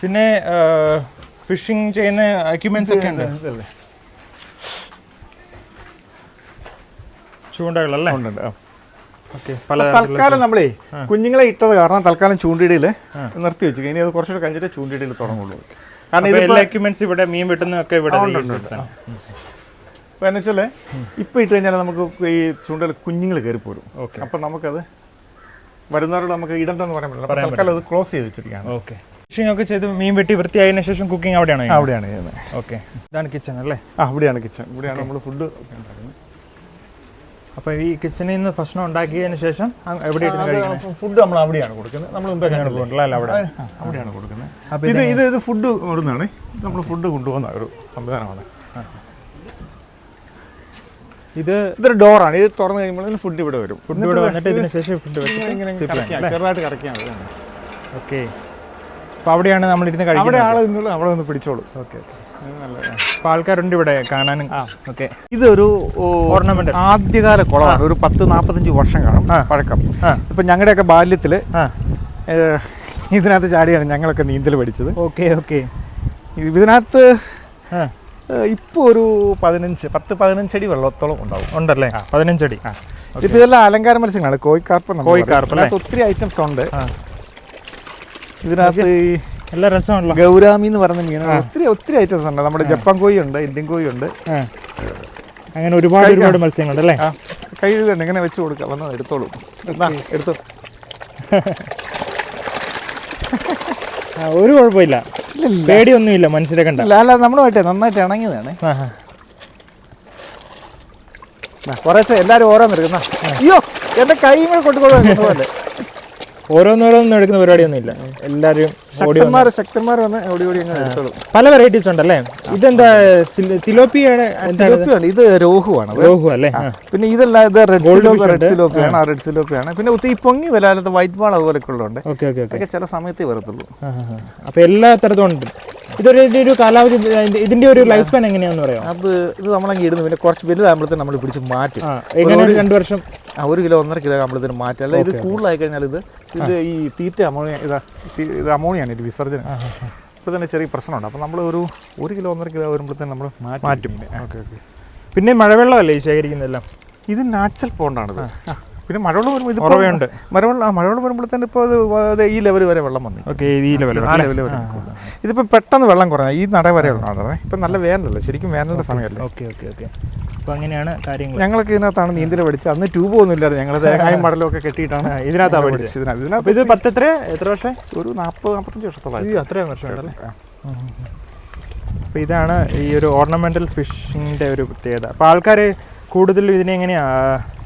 പിന്നെ ഫിഷിംഗ് ചെയ്യുന്ന എക്യുപ്മെന്റ്സ് ഒക്കെ ഉണ്ട്? ചൂണ്ടകളല്ലേ ഉണ്ട്, തൽക്കാലം നമ്മളേ കുഞ്ഞുങ്ങളെ ഇട്ടത് കാരണം തൽക്കാലം ചൂണ്ടിടയിൽ നിർത്തി വെച്ചു. ഇനി അത് കുറച്ചുകൂടെ കഴിഞ്ഞിട്ട് ചൂണ്ടിടയിൽ തുടങ്ങുള്ളൂ. കാരണം എക്യുപ്മെന്റ്സ് ഇവിടെ മീൻ വെട്ടുന്നതൊക്കെ ഇവിടെ ചെയ്തിട്ടാണ്. ഇപ്പോൾ ഇട്ട് കഴിഞ്ഞാൽ നമുക്ക് ഈ ചൂണ്ടയിൽ കുഞ്ഞുങ്ങൾ കയറിപ്പോരും. അപ്പം നമുക്കത് വരുന്നവരോട് നമുക്ക് ഇടണ്ടെന്ന് പറയാൻ പറ്റില്ല. അപ്പോൾ തൽക്കാലം അത് ക്ലോസ് ചെയ്ത് വെച്ചിരിക്കുകയാണ്. ഓക്കെ. ഫിഷിംഗ് ഒക്കെ ചെയ്ത് മീൻ വെട്ടി വൃത്തിയായതിന് ശേഷം കുക്കിംഗ് അവിടെയാണോ അവിടെയാണ് ചെയ്യുന്നത്. ഓക്കെ. ഇതാണ് കിച്ചൺ അല്ലേ? ആ അവിടെയാണ് കിച്ചൺ ഇവിടെയാണ് നമ്മൾ ഫുഡ് ഉണ്ടാക്കുന്നത്. അപ്പോൾ ഈ കിച്ചണിൽ നിന്ന് ഭക്ഷണം ഉണ്ടാക്കിയതിന് ശേഷം എവിടെ ഫുഡ് നമ്മൾ അവിടെയാണ് കൊടുക്കുന്നത്. നമ്മൾ മുമ്പേ കണ്ടില്ലേ? കൊണ്ടുള്ള അല്ല അവിടെ. അവിടെയാണ് കൊടുക്കുന്നത്. ഇത് ഇത് ഇത് ഫുഡ് കൊടുക്കുന്നതാണ് നമ്മൾ ഫുഡ് കൊണ്ടുപോകുന്ന ഒരു സംവിധാനമാണ്. ഇത് ഇതൊരു ഡോറാണ്. ഇത് തുറന്നു കഴിയുമ്പോൾ ഫുഡ് ഇവിടെ വരും. ഫുഡ് ഇവിടെ വന്നിട്ട് ഇതിന് ശേഷം ഫുഡ് ചെറുതായിട്ട് കറക്കിയാൽ മതി. ഓക്കെ അപ്പോൾ അവിടെയാണ് നമ്മൾ ഇരുന്ന് അവിടെ കഴിക്കുന്നത് നിന്നുള്ള അവിടെ ഒന്ന് പിടിച്ചോളൂ. ഓക്കെ. അപ്പോൾ ആൾക്കാരുണ്ട് ഇവിടെ കാണാനും. ഓക്കെ ഇതൊരു ഓർണമെന്റ് ആദ്യകാല കുളമാണ്. ഒരു പത്ത് നാൽപ്പത്തഞ്ച് വർഷം കാണും പഴക്കം. ഇപ്പൊ ഞങ്ങളുടെയൊക്കെ ബാല്യത്തിൽ ഇതിനകത്ത് ചാടിയാണ് ഞങ്ങളൊക്കെ നീന്തൽ പഠിച്ചത്. ഓക്കെ ഓക്കെ ഇതിനകത്ത് ഇപ്പോൾ ഒരു പതിനഞ്ച് പത്ത് പതിനഞ്ചടി വെള്ളത്തോളം ഉണ്ടാവും. ഉണ്ടല്ലേ? പതിനഞ്ചടി ഇപ്പം ഇതെല്ലാം അലങ്കാര മത്സ്യങ്ങളാണ്. കോഴിക്കാർപ്പ് കോഴിക്കാർപ്പ് പറയും. ഇതിനകത്ത് ഒത്തിരി ഐറ്റംസ് ഉണ്ട്. ഇതിനകത്ത് എല്ലാ രസമാണല്ലോ. ഗൗരാമി എന്ന് പറയുന്ന മീനാണ് ഒത്തിരി ഒത്തിരി ഐറ്റംസ് ഉണ്ട്. നമ്മുടെ ജപ്പാൻ കോഴി ഉണ്ട് ഇന്ത്യൻ കോഴി ഉണ്ട്. അങ്ങനെ ഒരുപാട് ഒരുപാട് മത്സ്യങ്ങളുണ്ട് അല്ലേ? കയ്യിൽ ഇങ്ങനെ വെച്ച് കൊടുക്കാം. വന്നത് എടുത്തോളൂ. എടുത്തോ. ഒരു കുഴപ്പമില്ല. പേടിയൊന്നുമില്ല മനുഷ്യരെ കണ്ട. അല്ല നമ്മളുമായിട്ടേ നന്നായിട്ട് ഇണങ്ങിയതാണ്. കുറച്ച് എല്ലാവരും ഓരോന്നിരിക്കുന്ന അയ്യോ എന്റെ കൈ കൂടെ കൊണ്ടുപോകുന്നത് ഓരോന്നോരോന്നും എടുക്കുന്ന പരിപാടിയൊന്നുമില്ല. എല്ലാവരും ശക്തന്മാർ ശക്തന്മാർ വന്ന് ഓടി ഓടി അങ്ങനെ എടുത്തോളും പല വെറൈറ്റീസ് ഉണ്ടല്ലേ? ഇതെന്താ തിലോപ്പിയാണ് ഇത് രോഹുവാണ്. രോഹു അല്ലേ? പിന്നെ ഇതല്ല ഇത് റെഡ് റെഡ് സിലോപ്പിയാണ് ആ. റെഡ് സിലോപ്പിയാണ് പിന്നെ ഒത്തിരി പൊങ്ങി വരാലത്ത് വൈറ്റ് ബാൾ അതുപോലൊക്കെ ഉള്ളതുണ്ട്. ചില സമയത്തേ വരത്തുള്ളൂ. അപ്പൊ എല്ലാ തരത്തും ഉണ്ട്. ഇതൊരു ഒരു കാലാവധി ഇതിന്റെ- ഒരു ലൈഫ് സ്പാൻ എങ്ങനെയാന്ന് പറയാം അത് ഇത് നമ്മളങ്ങ് ഇടുന്നു. പിന്നെ കുറച്ച് വലുതാകുമ്പോഴത്തേന് നമ്മൾ പിടിച്ച് മാറ്റും. എങ്ങനെ ഒരു രണ്ട് വർഷം? ആ ഒരു കിലോ ഒന്നര കിലോ ആകുമ്പോഴത്തേന് മാറ്റും. അല്ല ഇത് കൂടുതലായി കഴിഞ്ഞാൽ ഇത് ഇത് ഈ തീറ്റ അമോണിയ ഇതാ ഇത് അമോണിയാണ് ഇത് വിസർജനം. അപ്പോൾ തന്നെ ചെറിയ പ്രശ്നമുണ്ട്. അപ്പോൾ നമ്മൾ ഒരു ഒരു കിലോ ഒന്നര കിലോ വരുമ്പോഴത്തേന് നമ്മൾ മാറ്റും. Okay okay. പിന്നെ മഴവെള്ളമല്ലേ ഈ ശേഖരിക്കുന്നതെല്ലാം? ഇത് നാച്ചുറൽ പോണ്ടാണിത് പിന്നെ മഴവെള്ളം വരുമ്പോൾ ഇത് കുറവുണ്ട് മഴവെള്ളം ആ മഴവെള്ളം വരുമ്പോഴത്തേന് ഇപ്പോൾ അത് ഈ ലെവൽ വരെ വെള്ളം വന്നു. ഓക്കെ ഈ ലെവൽ ആ ലെവൽ വരെ ഇതിപ്പോൾ ഇതിപ്പം പെട്ടെന്ന് വെള്ളം കുറഞ്ഞു. ഈ നട വരെ ഉള്ളതാണ്. ഇപ്പം നല്ല വേനലല്ലേ? ശരിക്കും വേനലിന്റെ സമയമല്ലേ? Okay okay okay. അപ്പോൾ അങ്ങനെയാണ് കാര്യങ്ങൾ. ഞങ്ങൾക്ക് ഇതിനകത്താണ് നീന്തൽ പഠിച്ചത്. അന്ന് ട്യൂബ് ഒന്നും ഇല്ലായിരുന്നു. ഞങ്ങൾ തേങ്ങായും മടലും ഒക്കെ കെട്ടിയിട്ടാണ് ഇതിനകത്താണ് പഠിച്ചത്. ഇതിനകത്ത് ഇത് പത്ത് എത്ര എത്ര വർഷം? ഒരു നാൽപ്പത് നാൽപ്പത്തഞ്ച് വർഷത്തോളം ഈ അത്രയും വർഷം ഉണ്ടല്ലേ അപ്പോൾ ഇതാണ് ഈ ഒരു ഓർണമെന്റൽ ഫിഷിന്റെ ഒരു പ്രത്യേകത. അപ്പോൾ ആൾക്കാർ കൂടുതലും ഇതിനെ എങ്ങനെയാ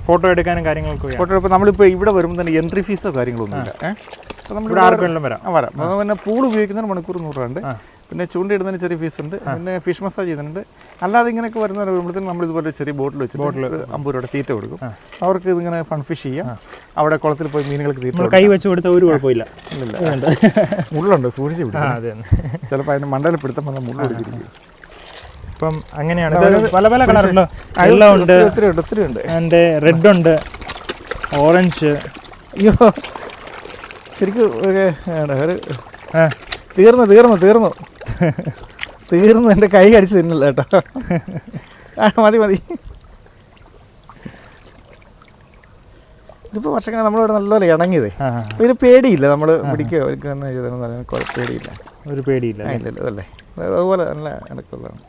ഫോട്ടോ എടുക്കാനും കാര്യങ്ങൾക്കും ഫോട്ടോ ഇപ്പോൾ നമ്മളിപ്പോൾ ഇവിടെ വരുമ്പോൾ തന്നെ എൻട്രി ഫീസോ കാര്യങ്ങളൊന്നും ഇല്ല. അപ്പോൾ നമ്മൾ ആർക്കും വരാം. വരാം. അപ്പോൾ പിന്നെ പൂൾ ഉപയോഗിക്കുന്നതിന് മണിക്കൂർ നൂറ് രൂപ ഉണ്ട് പിന്നെ ചൂണ്ടയിടുന്നതിന് ചെറിയ ഫീസ് ഉണ്ട്. പിന്നെ ഫിഷ് മസാജ് ചെയ്യുന്നുണ്ട് അല്ലാതെ ഇങ്ങനെയൊക്കെ വരുന്ന വരുമ്പോഴത്തേക്കും നമ്മൾ ഇതുപോലെ ചെറിയ ബോട്ടിൽ വെച്ച് ബോട്ടിൽ അമ്പത് രൂപയുടെ തീറ്റ കൊടുക്കും. അവർക്ക് ഇതിങ്ങനെ ഫൺ ഫിഷ് ചെയ്യാം. അവിടെ കുളത്തിൽ പോയി മീനുകൾക്ക് തീറ്റ കൈ വെച്ച് കൊടുത്ത ഒരു കുഴപ്പമില്ല. ഇല്ല. മുള്ളുണ്ട് സൂക്ഷിച്ച് ആ വിടും അതെ. ചിലപ്പോൾ അതിന് മണ്ടയിൽ പിടുത്തം വന്ന ഇപ്പം അങ്ങനെയാണ്. പല പല കളറുണ്ട് എല്ലാം ഉണ്ട്. ഒത്തിരി ഉണ്ട് ഒത്തിരി ഉണ്ട്. എന്റെ റെഡ് ഉണ്ട് ഓറഞ്ച് അയ്യോ. ശരിക്കും ഒരു തീർന്നു തീർന്നു തീർന്നു. തീർന്നു എന്റെ കൈ അടിച്ച് തിന്നില്ല കേട്ടോ. ആ മതി മതി. ഇതിപ്പോൾ വർഷങ്ങൾ നമ്മളിവിടെ നല്ലപോലെ ഇണങ്ങിയത്. ഒരു പേടിയില്ല നമ്മൾ പിടിക്കുക കുഴ- പേടിയില്ല. ഒരു പേടിയില്ല ഇല്ല ഇല്ല അതല്ലേ. അതുപോലെ നല്ല ഇണക്കുള്ളതാണ്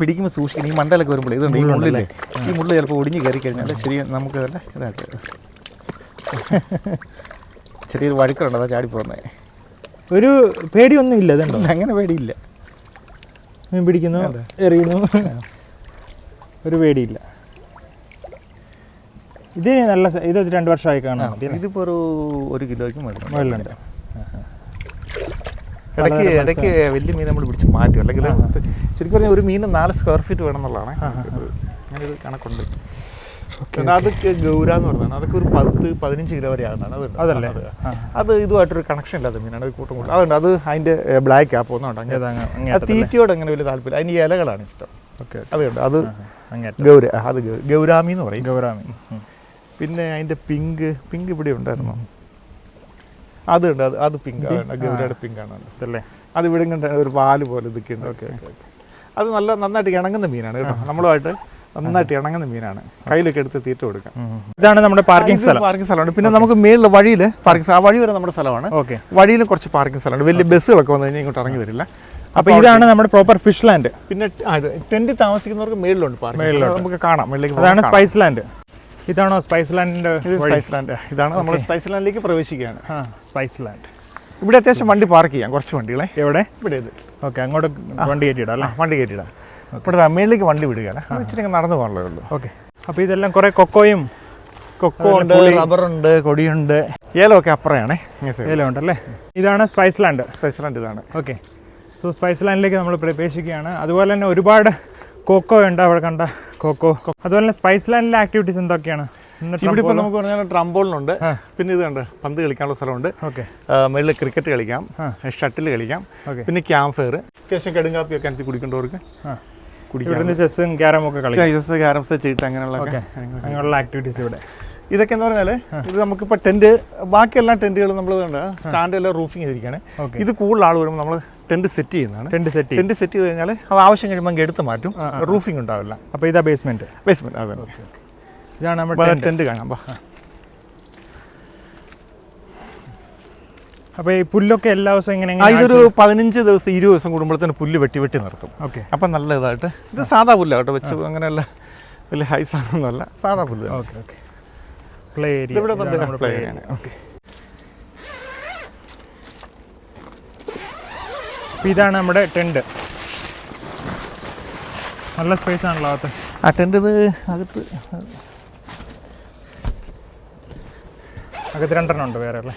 പിടിക്കുമ്പോൾ സൂക്ഷിക്കണം. ഈ മണ്ടയിലൊക്കെ വരുമ്പോൾ ഇതുണ്ട് ഈ മുള്ളില്ലേ? ഈ മുള്ള് ചിലപ്പോൾ ഒടിഞ്ഞ് കയറി കഴിഞ്ഞാൽ ശരി നമുക്ക് നല്ല ഇതായിട്ട് ചെറിയൊരു വഴുക്കുണ്ട് അതാ ചാടി പോകുന്നത് ഒരു പേടിയൊന്നും ഇല്ല ഇതുണ്ടോ? അങ്ങനെ പേടിയില്ല. മീൻ പിടിക്കുന്നു എറിയുന്നു. ഒരു പേടിയില്ല. ഇത് നല്ല ഇത് രണ്ട് വർഷമായി കാണാം ഇതിപ്പോൾ ഒരു ഒരു കിലോയ്ക്ക് മേടിക്കണം മുകളിലുണ്ട്. ഇടയ്ക്ക് ഇടയ്ക്ക് വലിയ മീൻ നമ്മൾ പിടിച്ച് മാറ്റും. അല്ലെങ്കിൽ ശരിക്കും പറഞ്ഞാൽ ഒരു മീൻ നാല് സ്ക്വയർ ഫീറ്റ് വേണം എന്നുള്ളതാണ് അങ്ങനെ ഒരു കണക്കുണ്ട്. അതൊക്കെ ഗൗര എന്ന് പറഞ്ഞാണ് അതൊക്കെ ഒരു പത്ത് പതിനഞ്ച് കിലോ വരെ ആകുന്നതാണ്. അതുണ്ട്. അതല്ലേ? അത് ഇതുമായിട്ടൊരു കണക്ഷൻ ഇല്ലാത്ത മീനാണ്. അത് കൂട്ടം കൂട്ടം. അതുണ്ട്. അത് അതിന്റെ ബ്ലാക്ക് ആ പോകുന്നുണ്ട് അങ്ങനെ തീറ്റയോട് അങ്ങനെ വലിയ താല്പര്യം അതിന് ഇലകളാണ് ഇഷ്ടം. ഓക്കെ അതുണ്ട്. അത് ഗൗര അത് ഗൗരാമി എന്ന് പറയും. ഗൗരാമി. പിന്നെ അതിന്റെ പിങ്ക് പിങ്ക് ഇവിടെ ഉണ്ടായിരുന്നു. അതുണ്ട് അത് അത് പിങ്ക് ഗൗരയുടെ പിങ്കാണ് ആണ്. അല്ലേ അത് ഇവിടെ കണ്ടാണ് ഒരു പാൽ പോലെ ഇതൊക്കെയുണ്ട് ഓക്കെ ഓക്കെ അത് നല്ല നന്നായിട്ട് ഇണങ്ങുന്ന മീനാണ് കേട്ടോ. നമ്മളുമായിട്ട് നന്നായിട്ട് ഇണങ്ങുന്ന മീനാണ്. കയ്യിലൊക്കെ എടുത്ത് തീറ്റ കൊടുക്കാം. ഇതാണ് നമ്മുടെ പാർക്കിംഗ് സ്ഥലം. പാർക്കിംഗ് സ്ഥലമാണ്. പിന്നെ നമുക്ക് മേളിൽ വഴിയിൽ പാർക്കിംഗ് സ്ഥലം ആ വഴി വരെ നമ്മുടെ സ്ഥലമാണ്. ഓക്കെ. വഴിയിൽ കുറച്ച് പാർക്കിംഗ് സ്ഥലമുണ്ട്. വലിയ ബസ്സുകളൊക്കെ വന്നു കഴിഞ്ഞാൽ ഇങ്ങോട്ട് ഇറങ്ങി വരില്ല. അപ്പോൾ ഇതാണ് നമ്മുടെ പ്രോപ്പർ ഫിഷ് ലാൻഡ് പിന്നെ ടെന്റ് താമസിക്കുന്നവർക്ക് മേളിലുണ്ട് പാർക്കിംഗ് നമുക്ക് കാണാം. അതാണ് സ്പൈസ് ലാൻഡ് ഇതാണോ സ്പൈസ് ലാൻഡിന്റെ സ്പൈസ് ലാൻഡ് ഇതാണ് നമ്മൾ സ്പൈസ് ലാൻഡിലേക്ക് പ്രവേശിക്കുകയാണ്. സ്പൈസ് ലാൻഡ് ഇവിടെ അത്യാവശ്യം വണ്ടി പാർക്ക് ചെയ്യാം കുറച്ച് വണ്ടികളെ. എവിടെ? ഇവിടെ ഇത്. ഓക്കെ അങ്ങോട്ട് വണ്ടി കയറ്റിയിടാം അല്ലേ? വണ്ടി കയറ്റിടാം ഇവിടെ മേളിലേക്ക് വണ്ടി വിടുകയാണ്. ഇച്ചിരി നടന്നു പോകാനുള്ളതേ ഉള്ളൂ. ഓക്കെ അപ്പോൾ ഇതെല്ലാം കുറേ കൊക്കോയും കൊക്കോ ഉണ്ട് റബ്ബറുണ്ട് കൊടിയുണ്ട്. ഏലമൊക്കെ അപ്പുറയാണ് ഏലം ഉണ്ടല്ലേ ഇതാണ് സ്പൈസ് ലാൻഡ് സ്പൈസ് ലാൻഡ് ഇതാണ്. ഓക്കെ സോ സ്പൈസ് ലാൻഡിലേക്ക് നമ്മൾ പ്രവേശിക്കുകയാണ്. അതുപോലെ തന്നെ ഒരുപാട് കൊക്കോ ഉണ്ട് അവിടെ കണ്ട കൊക്കോ അതുപോലെ തന്നെ സ്പൈസ് ലാൻഡിലെ ആക്ടിവിറ്റീസ് എന്തൊക്കെയാണ്? ഇവിടെ ഇപ്പോൾ നമുക്ക് പറഞ്ഞാൽ ട്രംബോളിനുണ്ട് പിന്നെ ഇത് കണ്ട് പന്ത് കളിക്കാനുള്ള സ്ഥലമുണ്ട്. ഓക്കെ. മേളിൽ ക്രിക്കറ്റ് കളിക്കാം. ഷട്ടിൽ കളിക്കാം. പിന്നെ ക്യാമ്പ് ഫയർ അത്യാവശ്യം കടുങ്കാപ്പിയൊക്കെ അനത്തി കുടിക്കേണ്ടവർക്ക് കുടിക്കാം. ചെസ്സും ക്യാരം ഒക്കെ കളിക്കാം. ചൈസസ് ക്യാരംസ് ചീട്ട് അങ്ങനെയുള്ള അങ്ങനെയുള്ള ആക്ടിവിറ്റീസ് ഇവിടെ. ഇതൊക്കെ എന്ന് പറഞ്ഞാൽ ഇത് നമുക്ക് നമുക്കിപ്പോൾ ടെന്റ് ബാക്കി എല്ലാ ടെന്റുകളും നമ്മൾ സ്റ്റാൻഡ് എല്ലാം റൂഫിങ് ചെയ്തിരിക്കുകയാണ്. ഇത് കൂടുതൽ ആൾ വരുമ്പോൾ നമ്മൾ ടെന്റ് സെറ്റ് ചെയ്യുന്നതാണ്. ടെന്റ് സെറ്റ് ടെന്റ് സെറ്റ് ചെയ്ത് കഴിഞ്ഞാൽ അത് ആവശ്യം കഴിയുമ്പോൾ എടുത്ത് മാറ്റും. റൂഫിംഗ് ഉണ്ടാവില്ല. അപ്പോൾ ഇതാ ബേസ്മെന്റ് ബേസ്മെന്റ് അതെ. ഇതാണ് നമ്മുടെ ടെന്റ് കാണാം അപ്പോൾ ഈ പുല്ലൊക്കെ എല്ലാ ദിവസവും ഇങ്ങനെ ഇതൊരു പതിനഞ്ച് ദിവസം ഇരുപത് ദിവസം കൂടുമ്പോഴത്തേന് പുല്ല് വെട്ടി വെട്ടി നിർത്തും. ഓക്കെ അപ്പം നല്ല ഇതായിട്ട് ഇത് സാധാ പുല്ല കേട്ടോ വെച്ച് അങ്ങനെയല്ല വലിയ ഹൈ സാധനമൊന്നുമല്ല സാധാ പുല്ല്. ഓക്കെ ഓക്കെ പ്ലേ ഏരിയ ഇവിടെ പ്ലേ ഏരിയ area. ഓക്കെ ഇതാണ് നമ്മുടെ ടെന്റ് നല്ല സ്പേസ് ആണല്ലോ അകത്ത്. ആ ടെന്റ് ഇത് അകത്ത്. അകത്ത് രണ്ടെണ്ണം ഉണ്ട് വേറെ അല്ലേ?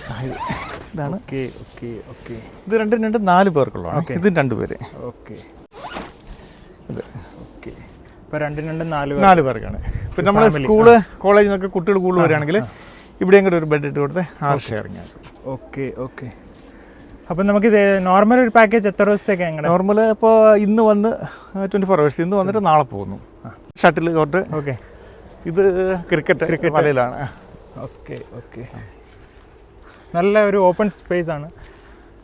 ഇതാണ്. Okay okay okay. ഇത് രണ്ടും രണ്ട് നാല് പേർക്കുള്ളതാണ്. ഇതും രണ്ട് പേര്. ഓക്കെ. ഇത്. ഓക്കെ. ഇപ്പോൾ രണ്ടും രണ്ടും നാല് നാല് പേർക്കാണ്. പിന്നെ നമ്മൾ സ്കൂൾ കോളേജിൽ നിന്നൊക്കെ കുട്ടികൾ കൂടുതൽ വരികയാണെങ്കിൽ ഇവിടെ അങ്ങോട്ട് ഒരു ബെഡ് ഇട്ട് കൊടുത്ത് ആർ ഷെയറിങ് ആണ് ഓക്കെ ഓക്കെ. അപ്പം ഇത് നോർമൽ ഒരു പാക്കേജ് എത്ര ദിവസത്തേക്ക് എങ്ങനെ നോർമൽ ഇപ്പോൾ ഇന്ന് വന്ന് ട്വന്റി ഫോർ അവേഴ്സ് ഇന്ന് വന്നിട്ട് നാളെ പോകുന്നു. ഷട്ടിൽ കോർട്ട് ഓക്കെ ഇത് ക്രിക്കറ്റ് ക്രിക്കറ്റ് വലയിലാണ്. ഓക്കെ ഓക്കെ നല്ല ഒരു ഓപ്പൺ സ്പേസ് ആണ്.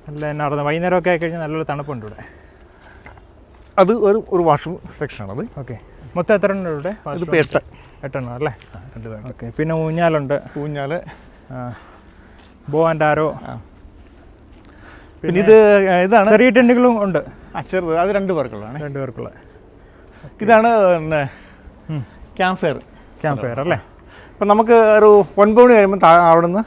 നല്ല നടന്ന് വൈകുന്നേരമൊക്കെ ആയി കഴിഞ്ഞാൽ നല്ലൊരു തണുപ്പുണ്ട് ഇവിടെ. അത് ഒരു ഒരു വാഷ്റൂം സെക്ഷനാണത് ഓക്കെ മൊത്തം എത്ര ഉണ്ട് ഇവിടെ? ഇതിപ്പോൾ എട്ട്. എട്ടെണ്ണം അല്ലേ? രണ്ട്. ഓക്കെ പിന്നെ ഊഞ്ഞാലുണ്ട്. ഊഞ്ഞാൽ ബോ ആൻഡ് ആരോ. പിന്നെ ഇത് ഇതാണ്. ചെറിയ ടെന്റുകളും ഉണ്ട്. ആ ചെറുത്. അത് രണ്ട് പേർക്കുള്ളതാണ്. രണ്ട് പേർക്കുള്ള. ഇതാണ് പിന്നെ ക്യാമ്പ് ഫെയർ ക്യാമ്പ് ഫയർ അല്ലേ? അപ്പം നമുക്ക് ഒരു ഒൻപത് മണി കഴിയുമ്പോൾ അവിടെ നിന്ന്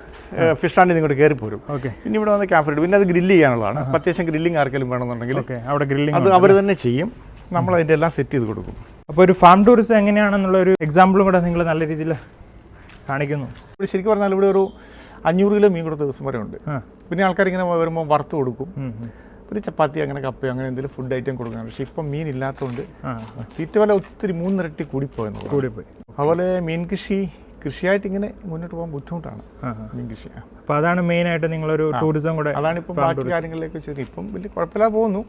ഫിഷ് സ്റ്റാൻഡിൽ നിങ്ങോട്ട് ഇങ്ങോട്ട് കയറി പോരും. ഓക്കെ. പിന്നെ ഇവിടെ വന്ന് ക്യാമ്പ് ഫെയർ പിന്നെ അത് ഗ്രില്ല് ചെയ്യാനുള്ളതാണ്. അപ്പം അത്യാവശ്യം ഗ്രില്ലിങ് ആർക്കെങ്കിലും വേണമെന്നുണ്ടെങ്കിൽ ഓക്കെ. അവിടെ ഗ്രില്ലിംഗ് അത് അവർ തന്നെ ചെയ്യും. നമ്മൾ അതിന്റെ എല്ലാം സെറ്റ് ചെയ്ത് കൊടുക്കും. അപ്പോൾ ഒരു ഫാം ടൂറിസം എങ്ങനെയാണെന്നുള്ള ഒരു എക്സാമ്പിളും കൂടെ നിങ്ങൾ നല്ല രീതിയിൽ കാണിക്കുന്നു. ശരിക്കും പറഞ്ഞാൽ ഇവിടെ ഒരു അഞ്ഞൂറ് കിലോ മീൻ കൊടുത്ത ദിവസം വരെ ഉണ്ട്. പിന്നെ ആൾക്കാർ ഇങ്ങനെ വരുമ്പോൾ വറുത്ത് കൊടുക്കും. പിന്നെ ചപ്പാത്തി അങ്ങനെ കപ്പ അങ്ങനെ എന്തെങ്കിലും ഫുഡ് ഐറ്റം കൊടുക്കാൻ പക്ഷേ ഇപ്പം മീൻ ഇല്ലാത്തതുകൊണ്ട് തീറ്റവല തീറ്റ വില ഒത്തിരി മൂന്നിരട്ടി കൂടിപ്പോയെന്ന് കൂടിപ്പോയി. അതുപോലെ മീൻ കൃഷി കൃഷിയായിട്ട് ഇങ്ങനെ മുന്നോട്ട് പോകാൻ ബുദ്ധിമുട്ടാണ് മീൻ കൃഷി. അപ്പോൾ അതാണ് മെയിനായിട്ട് നിങ്ങളൊരു ടൂറിസം കൂടെ അതാണ് ഇപ്പം ബാക്കി കാര്യങ്ങളിലേക്ക് ചെറിയ ഇപ്പം വലിയ കുഴപ്പമില്ലാതെ പോകുന്നു.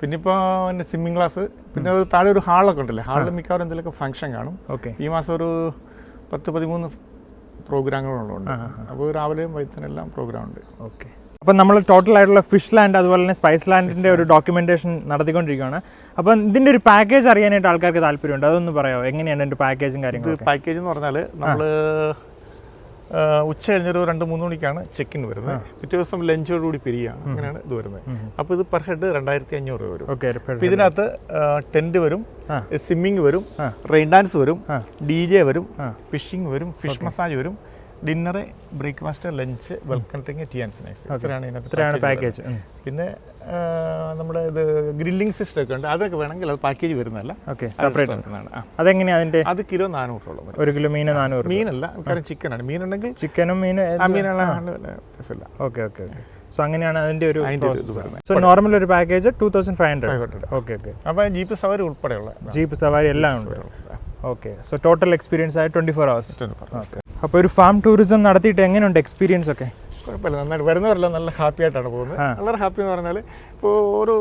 പിന്നെ ഇപ്പോൾ എന്റെ സ്വിമ്മിങ് ക്ലാസ് പിന്നെ ഒരു താഴെ ഒരു ഹാളൊക്കെ ഉണ്ടല്ലേ? ഹാളിൽ മിക്കവാറും എന്തെങ്കിലുമൊക്കെ ഫംഗ്ഷൻ കാണും. ഓക്കെ. ഈ മാസം ഒരു പത്ത് പതിമൂന്ന് പ്രോഗ്രാമുകളുണ്ട്. അപ്പോൾ രാവിലെയും വൈകുന്നേരം എല്ലാം പ്രോഗ്രാം ഉണ്ട്. ഓക്കെ. അപ്പം നമ്മൾ ടോട്ടൽ ആയിട്ടുള്ള ഫിഷ് ലാൻഡ് അതുപോലെ തന്നെ സ്പൈസ് ലാൻഡിന്റെ ഒരു ഡോക്യുമെന്റേഷൻ നടത്തിക്കൊണ്ടിരിക്കുകയാണ്. അപ്പം ഇതിന്റെ ഒരു പാക്കേജ് അറിയാനായിട്ട് ആൾക്കാർക്ക് താല്പര്യമുണ്ട്? അതൊന്ന് പറയാമോ? എങ്ങനെയാണ് എന്റെ പാക്കേജും കാര്യങ്ങളും പാക്കേജ് എന്ന് പറഞ്ഞാൽ നമ്മൾ ഉച്ച കഴിഞ്ഞൊരു രണ്ട് മൂന്ന് മണിക്കാണ് ചെക്ക് ഇൻ വരുന്നത് പിറ്റേ ദിവസം ലഞ്ചോടുകൂടി പിരിയാണ്. അങ്ങനെയാണ് ഇത് വരുന്നത്. അപ്പോൾ ഇത് പെർ ഹെഡ് രണ്ടായിരത്തി അഞ്ഞൂറ് രൂപ വരും ഇതിനകത്ത് ടെന്റ് വരും. സ്വിമ്മിങ് വരും റെയിൻ ഡാൻസ് വരും. ഡി ജെ വരും ഫിഷിംഗ് വരും ഫിഷ് മസാജ് വരും dinner breakfast lunch welcome drink tea and snacks ഇത്രയാണ് ഇതിനകത്ത് പാക്കേജ് പിന്നെ നമ്മുടെ ഇത് ഗ്രില്ലിംഗ് സിസ്റ്റം ഒക്കെ ഉണ്ട്. അതൊക്കെ വേണമെങ്കിൽ അത് പാക്കേജ് വരുന്നതല്ല. Okay separate. അതെങ്ങനെയാണ് അതിന്റെ? അത് കിലോ നാനൂറോളം ഒരു കിലോ മീൻ നാനൂറ് മീനല്ല കാരണം ചിക്കനാണ് മീനുണ്ടെങ്കിൽ ചിക്കനും മീൻ ആ മീനുള്ള ഓക്കെ ഓക്കെ ഓക്കെ സോ അങ്ങനെയാണ് അതിന്റെ ഒരു സോ നോർമൽ ഒരു package two thousand five hundred okay okay അപ്പോൾ ജീപ്പ് സവാരി ഉൾപ്പെടെയുള്ള ജീപ്പ് സവാരി എല്ലാം ഉണ്ട്. ഓക്കെ സോ ടോട്ടൽ എക്സ്പീരിയൻസ് ആയി ട്വന്റി ഫോർ അവേഴ്സ് അപ്പോൾ ഒരു ഫാം ടൂറിസം നടത്തിയിട്ട് എങ്ങനെയുണ്ട് എക്സ്പീരിയൻസ് ഒക്കെ? നന്നായിട്ട് വരുന്നവരെല്ലാം നല്ല ഹാപ്പി ആയിട്ടാണ് പോകുന്നത്. വളരെ ഹാപ്പി എന്ന് പറഞ്ഞാൽ ഇപ്പോൾ ഒരു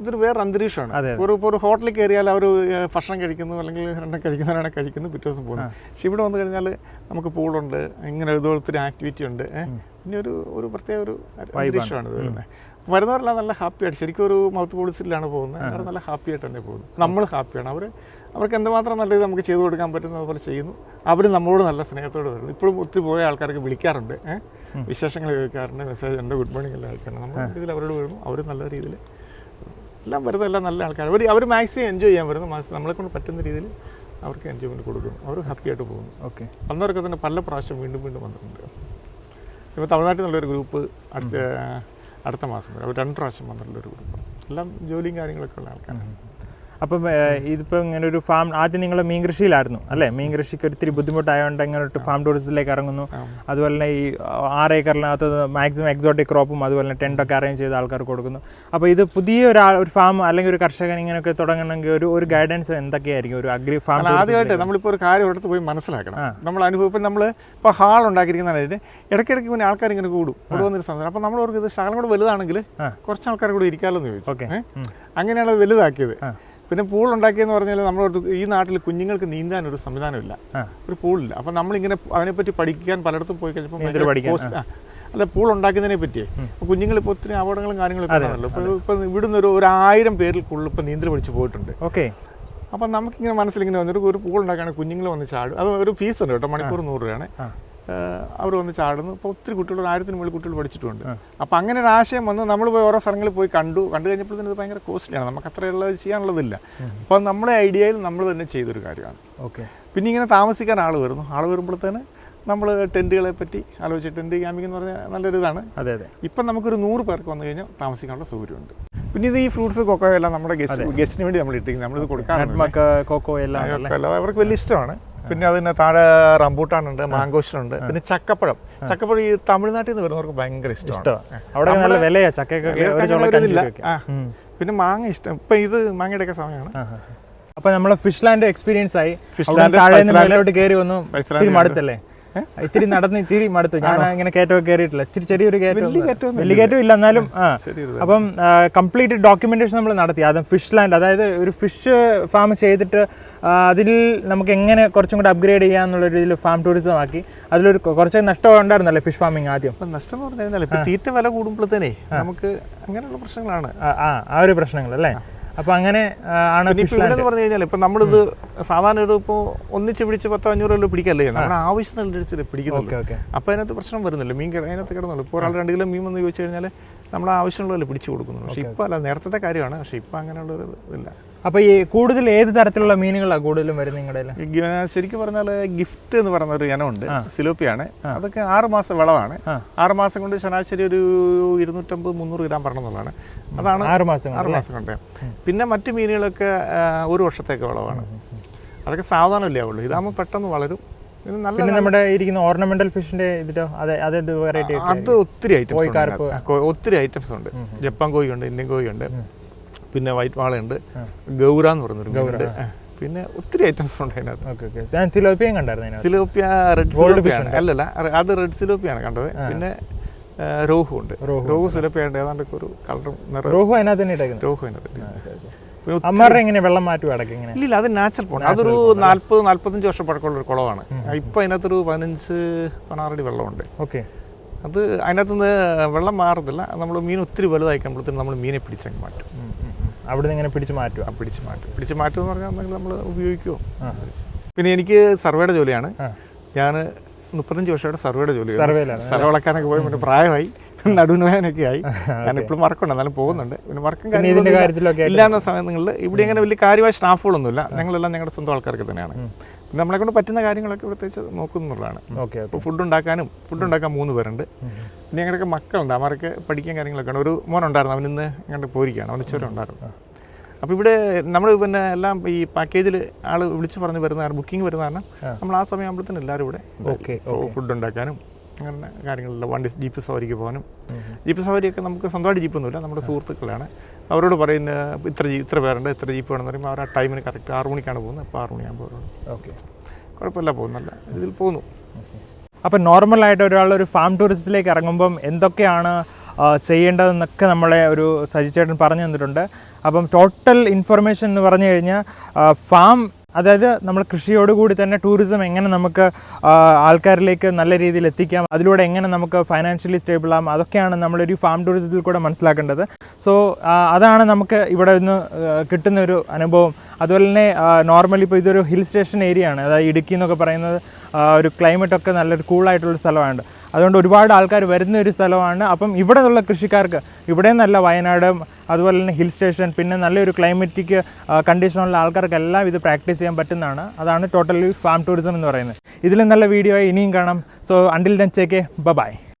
ഇതൊരു വേറെ അന്തരീക്ഷമാണ്. ഒരു ഇപ്പോൾ ഒരു ഹോട്ടലിൽ കയറിയാൽ അവർ ഭക്ഷണം കഴിക്കുന്നു അല്ലെങ്കിൽ രണ്ടും കഴിക്കുന്നവരാണ് കഴിക്കുന്നു പിറ്റേ ദിവസം പോകുന്നത് പക്ഷെ ഇവിടെ വന്നു കഴിഞ്ഞാൽ നമുക്ക് പൂളുണ്ട് ഇങ്ങനെ ഇതുപോലത്തെ ആക്ടിവിറ്റി ഉണ്ട് പിന്നെ ഒരു ഒരു പ്രത്യേക ഒരു അന്തരീക്ഷമാണ് ഇത് വരുന്നത്. വരുന്നവരെല്ലാം നല്ല ഹാപ്പിയായിട്ട് ശരിക്കും ഒരു മൗത്ത് പോളിസിലാണ് പോകുന്നത്. അവർ നല്ല ഹാപ്പി ആയിട്ട് തന്നെ പോകുന്നത് നമ്മൾ ഹാപ്പിയാണ് അവർ അവർക്ക് എന്തുമാത്രം നല്ല രീതിയിൽ നമുക്ക് ചെയ്തു കൊടുക്കാൻ പറ്റുന്ന പോലെ ചെയ്യുന്നു. അവർ നമ്മളോട് നല്ല സ്നേഹത്തോട് വരുന്നു. ഇപ്പോഴും ഒത്തിരി പോയ ആൾക്കാർക്ക് വിളിക്കാറുണ്ട്. വിശേഷങ്ങൾ ചോദിക്കാറുണ്ട്. മെസ്സേജ് ഉണ്ട്. ഗുഡ് മോർണിംഗ് എല്ലാം അയക്കാറുണ്ട് നമ്മൾ രീതിയിൽ അവരോട് വരുന്നു. അവർ നല്ല രീതിയിൽ എല്ലാം വരുന്ന എല്ലാം നല്ല ആൾക്കാർ അവർ അവർ മാക്സിമം എൻജോയ് ചെയ്യാൻ വരുന്നു. നമ്മളെക്കൊണ്ട് നമ്മളെ കൊണ്ട് പറ്റുന്ന രീതിയിൽ അവർക്ക് എൻജോയ്മെന്റ് കൊടുക്കുന്നു. അവർ ഹാപ്പി ആയിട്ട് പോകുന്നു. ഓക്കെ. വന്നവരൊക്കെ തന്നെ പല പ്രാവശ്യം വീണ്ടും വീണ്ടും വന്നിട്ടുണ്ട്. ഇപ്പോൾ തമിഴ്നാട്ടിൽ നിന്നുള്ളൊരു ഗ്രൂപ്പ് അടുത്ത അടുത്ത മാസം വരും. അവർ രണ്ട് പ്രാവശ്യം വന്നിട്ടുള്ളൊരു ഗ്രൂപ്പ് എല്ലാം ജോലിയും കാര്യങ്ങളൊക്കെ ഉള്ള ആൾക്കാരാണ്. അപ്പം ഇതിപ്പോൾ ഇങ്ങനെ ഒരു ഫാം ആദ്യം നിങ്ങൾ മീൻ കൃഷിയിലായിരുന്നു അല്ലേ? മീൻ കൃഷിക്ക് ഒത്തിരി ബുദ്ധിമുട്ടായതുകൊണ്ട് ഇങ്ങനെ ഫാം ടൂറിസത്തിലേക്ക് ഇറങ്ങുന്നു. അതുപോലെ തന്നെ ഈ ആറ് ഏക്കറിനകത്ത് മാക്സിമം എക്സോട്ടിക് ക്രോപ്പും അതുപോലെ തന്നെ ടെന്റൊക്കെ അറേഞ്ച് ചെയ്ത് ആൾക്കാർക്ക് കൊടുക്കുന്നു. അപ്പോൾ ഇത് പുതിയ ഒരാൾ ഒരു ഫാം അല്ലെങ്കിൽ ഒരു കർഷകൻ ഇങ്ങനെയൊക്കെ തുടങ്ങണമെങ്കിൽ ഒരു ഒരു ഗൈഡൻസ് എന്തൊക്കെയായിരിക്കും? ഒരു അഗ്രി ഫാം ആദ്യമായിട്ട് നമ്മളിപ്പോൾ ഒരു കാര്യം ഒരിടത്ത് പോയി മനസ്സിലാക്കണം. നമ്മൾ അനുഭവം നമ്മൾ ഇപ്പോൾ ഹാൾ ഉണ്ടാക്കിയിരിക്കുന്നതിന് ഇടയ്ക്കിടയ്ക്ക് പിന്നെ ആൾക്കാർ ഇങ്ങനെ കൂടും. കൂടുവന്നൊരു സംസാരം അപ്പോൾ നമ്മളവർക്ക് ഇത് ശകലം കൂടെ വലുതാണെങ്കിൽ കുറച്ച് ആൾക്കാർ കൂടെ ഇരിക്കാമല്ലോ എന്ന് ചോദിച്ചു. ഓക്കെ. അങ്ങനെയാണ് അത് വലുതാക്കിയത്. പിന്നെ പൂൾ ഉണ്ടാക്കിയെന്ന് പറഞ്ഞാൽ നമ്മളോട് ഈ നാട്ടിൽ കുഞ്ഞുങ്ങൾക്ക് നീന്താൻ ഒരു സംവിധാനമില്ല. ഇല്ല ഒരു പൂളില്ല. അപ്പം നമ്മളിങ്ങനെ അതിനെപ്പറ്റി പഠിക്കാൻ പലയിടത്തും പോയി കഴിഞ്ഞപ്പോൾ. അല്ല പൂൾ ഉണ്ടാക്കുന്നതിനെ പറ്റിയേ. അപ്പോൾ കുഞ്ഞുങ്ങൾ ഇപ്പോൾ ഒത്തിരി അപകടങ്ങളും കാര്യങ്ങളൊക്കെ ആണല്ലോ ഇപ്പോൾ ഇപ്പം ഇവിടുന്ന് ഒരു ഒരു ആയിരം പേരിൽ കൂടുതൽ ഇപ്പം നീന്തൽ പഠിച്ചു പോയിട്ടുണ്ട്. ഓക്കെ. അപ്പം നമുക്കിങ്ങനെ മനസ്സിലിങ്ങനെ വന്നിട്ട് ഒരു പൂൾ ഉണ്ടാക്കുകയാണെങ്കിൽ കുഞ്ഞുങ്ങൾ വന്ന് ചാടും. അത് ഒരു ഫീസ് ഉണ്ട് കേട്ടോ മണിക്കൂർ നൂറ് രൂപയാണ്. അവർ വന്ന് ചാടുന്നു. ഇപ്പോൾ ഒത്തിരി കുട്ടികൾ ആയിരത്തിന് മുകളിൽ കുട്ടികൾ പഠിച്ചിട്ടുണ്ട്. അപ്പോൾ അങ്ങനെ ഒരു ആശയം വന്ന് നമ്മൾ പോയി ഓരോ സ്ഥലങ്ങളിൽ പോയി കണ്ടു. കണ്ടു കഴിഞ്ഞപ്പോഴത്തേന് ഇത് ഭയങ്കര കോസ്റ്റ്ലിയാണ്. നമുക്ക് അത്രയുള്ളത് ചെയ്യാനുള്ളതില്ല. അപ്പോൾ നമ്മുടെ ഐഡിയയിൽ നമ്മൾ തന്നെ ചെയ്തൊരു കാര്യമാണ്. ഓക്കെ. പിന്നെ ഇങ്ങനെ താമസിക്കാൻ ആൾ വരുന്നു. ആൾ വരുമ്പോഴത്തേന് നമ്മൾ ടെന്റുകളെ പറ്റി ആലോചിച്ച് ടെന്റ് ക്യാമ്പിംഗ് എന്ന് പറഞ്ഞാൽ നല്ലൊരു ഇതാണ്. അതെ അതെ. ഇപ്പം നമുക്കൊരു നൂറ് പേർക്ക് വന്നു കഴിഞ്ഞാൽ താമസിക്കാനുള്ള സൗകര്യമുണ്ട്. പിന്നെ ഇത് ഈ ഫ്രൂട്ട്സ് കൊക്കോ എല്ലാം നമ്മുടെ ഗസ്റ്റ് ഗസ്റ്റിന് വേണ്ടി നമ്മൾ ഇട്ടിരിക്കുന്നത്. നമ്മളിത് കൊടുക്കാറുണ്ട്. കോക്കോ എല്ലാം അവർക്ക് വലിയ ഇഷ്ടമാണ്. പിന്നെ അതിന് താഴെ റംബൂട്ടാൻ റംബൂട്ടാനുണ്ട് മാങ്കോസ്റ്റുണ്ട് പിന്നെ ചക്കപ്പഴം. ചക്കപ്പഴം ഈ തമിഴ്നാട്ടിൽ നിന്ന് വരുന്നവർക്ക് ഭയങ്കര ഇഷ്ടമാണ്. അവിടെ നല്ല വിലയാ ചക്കയൊക്കെ. പിന്നെ മാങ്ങ ഇഷ്ടം. ഇപ്പൊ ഇത് മാങ്ങയുടെ ഒക്കെ സമയമാണ് അപ്പൊ നമ്മളെ ഫിഷ് ലാൻഡ് എക്സ്പീരിയൻസ് ആയി. ഫിഷ് ലാൻഡ് താഴെ മേലോട്ട് കയറി വന്നു. മടുത്തല്ലേ? ഇത്തിരി നടന്ന് ഇത്തിരി മടുത്തു. ഞാൻ ഇങ്ങനെ കയറ്റമൊക്കെ കയറിയിട്ടില്ല. ഇത്തിരി ചെറിയൊരു കയറ്റം വലിയ കയറ്റം ഇല്ല എന്നാലും ആ. അപ്പം കംപ്ലീറ്റ് ഡോക്യുമെന്റേഷൻ നമ്മൾ നടത്തി. ആദ്യം ഫിഷ് ലാൻഡ് അതായത് ഒരു ഫിഷ് ഫാം ചെയ്തിട്ട് അതിൽ നമുക്ക് എങ്ങനെ കുറച്ചും കൂടി അപ്ഗ്രേഡ് ചെയ്യാന്നുള്ള രീതിയിൽ ഫാം ടൂറിസം ആക്കി. അതിലൊരു കുറച്ച് നഷ്ടം ഉണ്ടായിരുന്നല്ലേ ഫിഷ് ഫാമിംഗ് ആദ്യം. നഷ്ടം പറഞ്ഞാൽ പറഞ്ഞു തീറ്റ വില കൂടുമ്പോഴത്തേനെ നമുക്ക് അങ്ങനെയുള്ള പ്രശ്നങ്ങളാണ്. ആ ആ ഒരു പ്രശ്നങ്ങൾ അല്ലേ അപ്പൊ അങ്ങനെ ആണ് ഇപ്പം എന്ന് പറഞ്ഞു കഴിഞ്ഞാൽ ഇപ്പം നമ്മളിത് സാധാരണ ഒരു ഇപ്പോ ഒന്നിച്ച് പിടിച്ച് പത്തോ അഞ്ഞൂറ് കിലോ പിടിക്കല്ലേ? നമ്മുടെ ആവശ്യത്തിനനുസരിച്ച് പിടിക്കുന്നുള്ളൂ. അപ്പോൾ അതിനകത്ത് പ്രശ്നം വരുന്നില്ല. മീൻ അതിനകത്ത് കിടന്നുള്ളൂ. ഇപ്പോൾ ഒരാൾ രണ്ട് കിലോ മീൻ വന്ന് ചോദിച്ചു കഴിഞ്ഞാൽ നമ്മൾ ആവശ്യമുള്ളതല്ലേ പിടിച്ചു കൊടുക്കുന്നുള്ളൂ പക്ഷേ ഇപ്പോൾ അല്ല നേരത്തെ കാര്യമാണ്. പക്ഷേ ഇപ്പോൾ അങ്ങനെയുള്ളൊരു ഇതില്ല. അപ്പൊ ഈ കൂടുതൽ ഏത് തരത്തിലുള്ള മീനുകളാണ് കൂടുതലും വരുന്നത് നിങ്ങളുടെ? ശരിക്കും പറഞ്ഞാൽ ഗിഫ്റ്റ് എന്ന് പറയുന്ന ഒരു ഇനമുണ്ട് സിലോപ്പിയാണ്. അതൊക്കെ ആറ് മാസം വിളവാണ്. ആറ് മാസം കൊണ്ട് ശരാശരി ഒരു ഇരുന്നൂറ്റമ്പത് മുന്നൂറ് ഗ്രാം പറഞ്ഞതാണ് അതാണ് ആറ് മാസം ആറ് മാസം കൊണ്ട്. പിന്നെ മറ്റു മീനുകളൊക്കെ ഒരു വർഷത്തേക്ക് വിളവാണ്. അതൊക്കെ സാവധാനമല്ലേ ആവുള്ളൂ? ഇതാകുമ്പോൾ പെട്ടെന്ന് വളരും. പിന്നെ നമ്മുടെ ഇരിക്കുന്ന ഓർണമെന്റൽ ഫിഷിന്റെ ഇതിലോ അതെ അതെ വെറൈറ്റി അത് ഒത്തിരി ഐറ്റംസ്. ഒത്തിരി ഐറ്റംസ് ഉണ്ട്. ജപ്പാൻ കോഴിയുണ്ട് ഇന്ത്യൻ കോഴിയുണ്ട്. പിന്നെ വൈറ്റ് വാളയുണ്ട്. ഗൗര എന്ന് പറയുന്നൊരു മീനുണ്ട്. പിന്നെ ഒത്തിരി ഐറ്റംസ് ഉണ്ട് അതിനകത്ത്. തിലോപ്പിയും കണ്ടായിരുന്നു സിലോപ്പിയ റെഡ് സിലോപ്പിയാണ് അല്ലല്ല അത് റെഡ് സിലോപ്പിയാണ് കണ്ടത്. പിന്നെ രോഹു ഉണ്ട്. രോഹു സിലോപ്പിയ ഉണ്ട് ഏതാണ്ട് ഒരു കളറും റോഹു അതിനകത്ത് തന്നെ ഇട്ടേക്കുന്നത്. രോഹു അതിനകത്ത് പിന്നെ എങ്ങനെ വെള്ളം മാറ്റും ഇടയ്ക്ക് ഇങ്ങനെ? ഇല്ല അത് നാച്ചുറൽ പോണ്ട് അതൊരു നാല്പത് നാല്പത്തഞ്ച് വർഷം പഴക്കമുള്ള ഒരു കുളമാണ് ഇപ്പം അതിനകത്തൊരു പതിനഞ്ച് പതിനാറടി വെള്ളമുണ്ട്. ഓക്കെ. അത് അതിനകത്തുനിന്ന് വെള്ളം മാറത്തില്ല നമ്മൾ മീൻ ഒത്തിരി വലുതായി കഴിയുമ്പോഴത്തേനും നമ്മൾ മീനെ പിടിച്ചങ്ങ് മാറ്റും. അവിടെ നിന്ന് ഇങ്ങനെ പിടിച്ച് മാറ്റും ആ പിടിച്ച് മാറ്റും. പിടിച്ച് മാറ്റും എന്ന് പറഞ്ഞാൽ നമ്മൾ ഉപയോഗിക്കുമോ പിന്നെ എനിക്ക് സർവേയുടെ ജോലിയാണ്. ഞാൻ മുപ്പത്തഞ്ച് വർഷമായിട്ട് സർവേയുടെ ജോലി. സർവേ വളക്കാനൊക്കെ പോയി പിന്നെ പ്രായമായി. നടുവിനൊക്കെ ആയി. ഞാൻ ഇപ്പോഴും വർക്കുണ്ട്. എന്നാലും പോകുന്നുണ്ട്. പിന്നെ വർക്കും കാര്യത്തിലൊക്കെ ഇല്ലാന്ന സമയങ്ങളിൽ ഇവിടെ ഇങ്ങനെ വലിയ കാര്യമായ സ്റ്റാഫുകളൊന്നുമില്ല. ഞങ്ങളെല്ലാം ഞങ്ങളുടെ സ്വന്തം ആൾക്കാർക്ക് തന്നെയാണ്. നമ്മളെ കൊണ്ട് പറ്റുന്ന കാര്യങ്ങളൊക്കെ പ്രത്യേകിച്ച് നോക്കുന്നുള്ളതാണ്. ഓക്കെ അപ്പോൾ ഫുഡ് ഉണ്ടാക്കാനും ഫുഡ് ഉണ്ടാക്കാൻ മൂന്ന് പേരുണ്ട്. പിന്നെ ഞങ്ങളുടെയൊക്കെ മക്കളുണ്ട്. അവർക്ക് പഠിക്കാൻ കാര്യങ്ങളൊക്കെ ഉണ്ട് ഒരു മോനുണ്ടായിരുന്നു. അവൻ ഇന്ന് ഇങ്ങോട്ട് പോയിരിക്കുകയാണ്. അവന് ചുരം ഉണ്ടായിരുന്നു അപ്പോൾ ഇവിടെ നമ്മൾ പിന്നെ എല്ലാം ഈ പാക്കേജിൽ ആൾ വിളിച്ച് പറഞ്ഞ് വരുന്ന ബുക്കിംഗ് വരുന്ന കാരണം നമ്മൾ ആ സമയം തന്നെ എല്ലാവരും ഇവിടെ ഓക്കെ ഫുഡ് ഉണ്ടാക്കാനും അങ്ങനെ കാര്യങ്ങളില്ല വണ്ടി ജീപ്പ് സവാരിക്ക് പോകാനും. ജീപ്പ് സവാരിയൊക്കെ നമുക്ക് സ്വന്തമായിട്ട് ജീപ്പൊന്നുമില്ല. നമ്മുടെ സുഹൃത്തുക്കളാണ്. അവരോട് പറയുന്ന ഇത്ര ജീ ഇത്ര പേരുണ്ട് ഇത്ര ജീപ്പ് വേണമെന്ന് പറയുമ്പോൾ അവർ ആ ടൈമിന് കറക്റ്റ് ആറു മണിക്കാണ് പോകുന്നത്. അപ്പോൾ ആറു മണിയാകുമ്പോൾ ഓക്കെ. കുഴപ്പമില്ല പോകുന്നല്ല ഇതിൽ പോകുന്നു. അപ്പം നോർമലായിട്ട് ഒരാൾ ഒരു ഫാം ടൂറിസത്തിലേക്ക് ഇറങ്ങുമ്പം എന്തൊക്കെയാണ് ചെയ്യേണ്ടതെന്നൊക്കെ നമ്മളെ ഒരു സജിച്ചേട്ടൻ പറഞ്ഞു തന്നിട്ടുണ്ട്. അപ്പം ടോട്ടൽ ഇൻഫർമേഷൻ എന്ന് പറഞ്ഞു കഴിഞ്ഞാൽ ഫാം അതായത് നമ്മൾ കൃഷിയോടുകൂടി തന്നെ ടൂറിസം എങ്ങനെ നമുക്ക് ആൾക്കാരിലേക്ക് നല്ല രീതിയിൽ എത്തിക്കാം അതിലൂടെ എങ്ങനെ നമുക്ക് ഫൈനാൻഷ്യലി സ്റ്റേബിൾ ആകാം അതൊക്കെയാണ് നമ്മളൊരു ഫാം ടൂറിസത്തിൽ കൂടെ മനസ്സിലാക്കേണ്ടത്. സോ അതാണ് നമുക്ക് ഇവിടെ നിന്ന് കിട്ടുന്ന ഒരു അനുഭവം. അതുപോലെ തന്നെ നോർമലി ഇപ്പോൾ ഇതൊരു ഹിൽ സ്റ്റേഷൻ ഏരിയ ആണ്. അതായത് ഇടുക്കി എന്നൊക്കെ പറയുന്നത് ഒരു ക്ലൈമറ്റ് ഒക്കെ നല്ലൊരു കൂളായിട്ടുള്ള സ്ഥലമാണ്. അതുകൊണ്ട് ഒരുപാട് ആൾക്കാർ വരുന്ന ഒരു സ്ഥലമാണ്. അപ്പം ഇവിടെ നിന്നുള്ള കൃഷിക്കാർക്ക് ഇവിടെ നല്ല വയനാട് അതുപോലെ തന്നെ ഹിൽ സ്റ്റേഷൻ പിന്നെ നല്ലൊരു ക്ലൈമറ്റിക് കണ്ടീഷനുള്ള ആൾക്കാർക്കെല്ലാം ഇത് പ്രാക്ടീസ് ചെയ്യാൻ പറ്റുന്നതാണ്. അതാണ് ടോട്ടലി ഫാം ടൂറിസം എന്ന് പറയുന്നത്. ഇതിലും നല്ല വീഡിയോ ഇനിയും കാണാം. സോ അണ്ടിൽ ദൻ ചേക്കെ ബൈ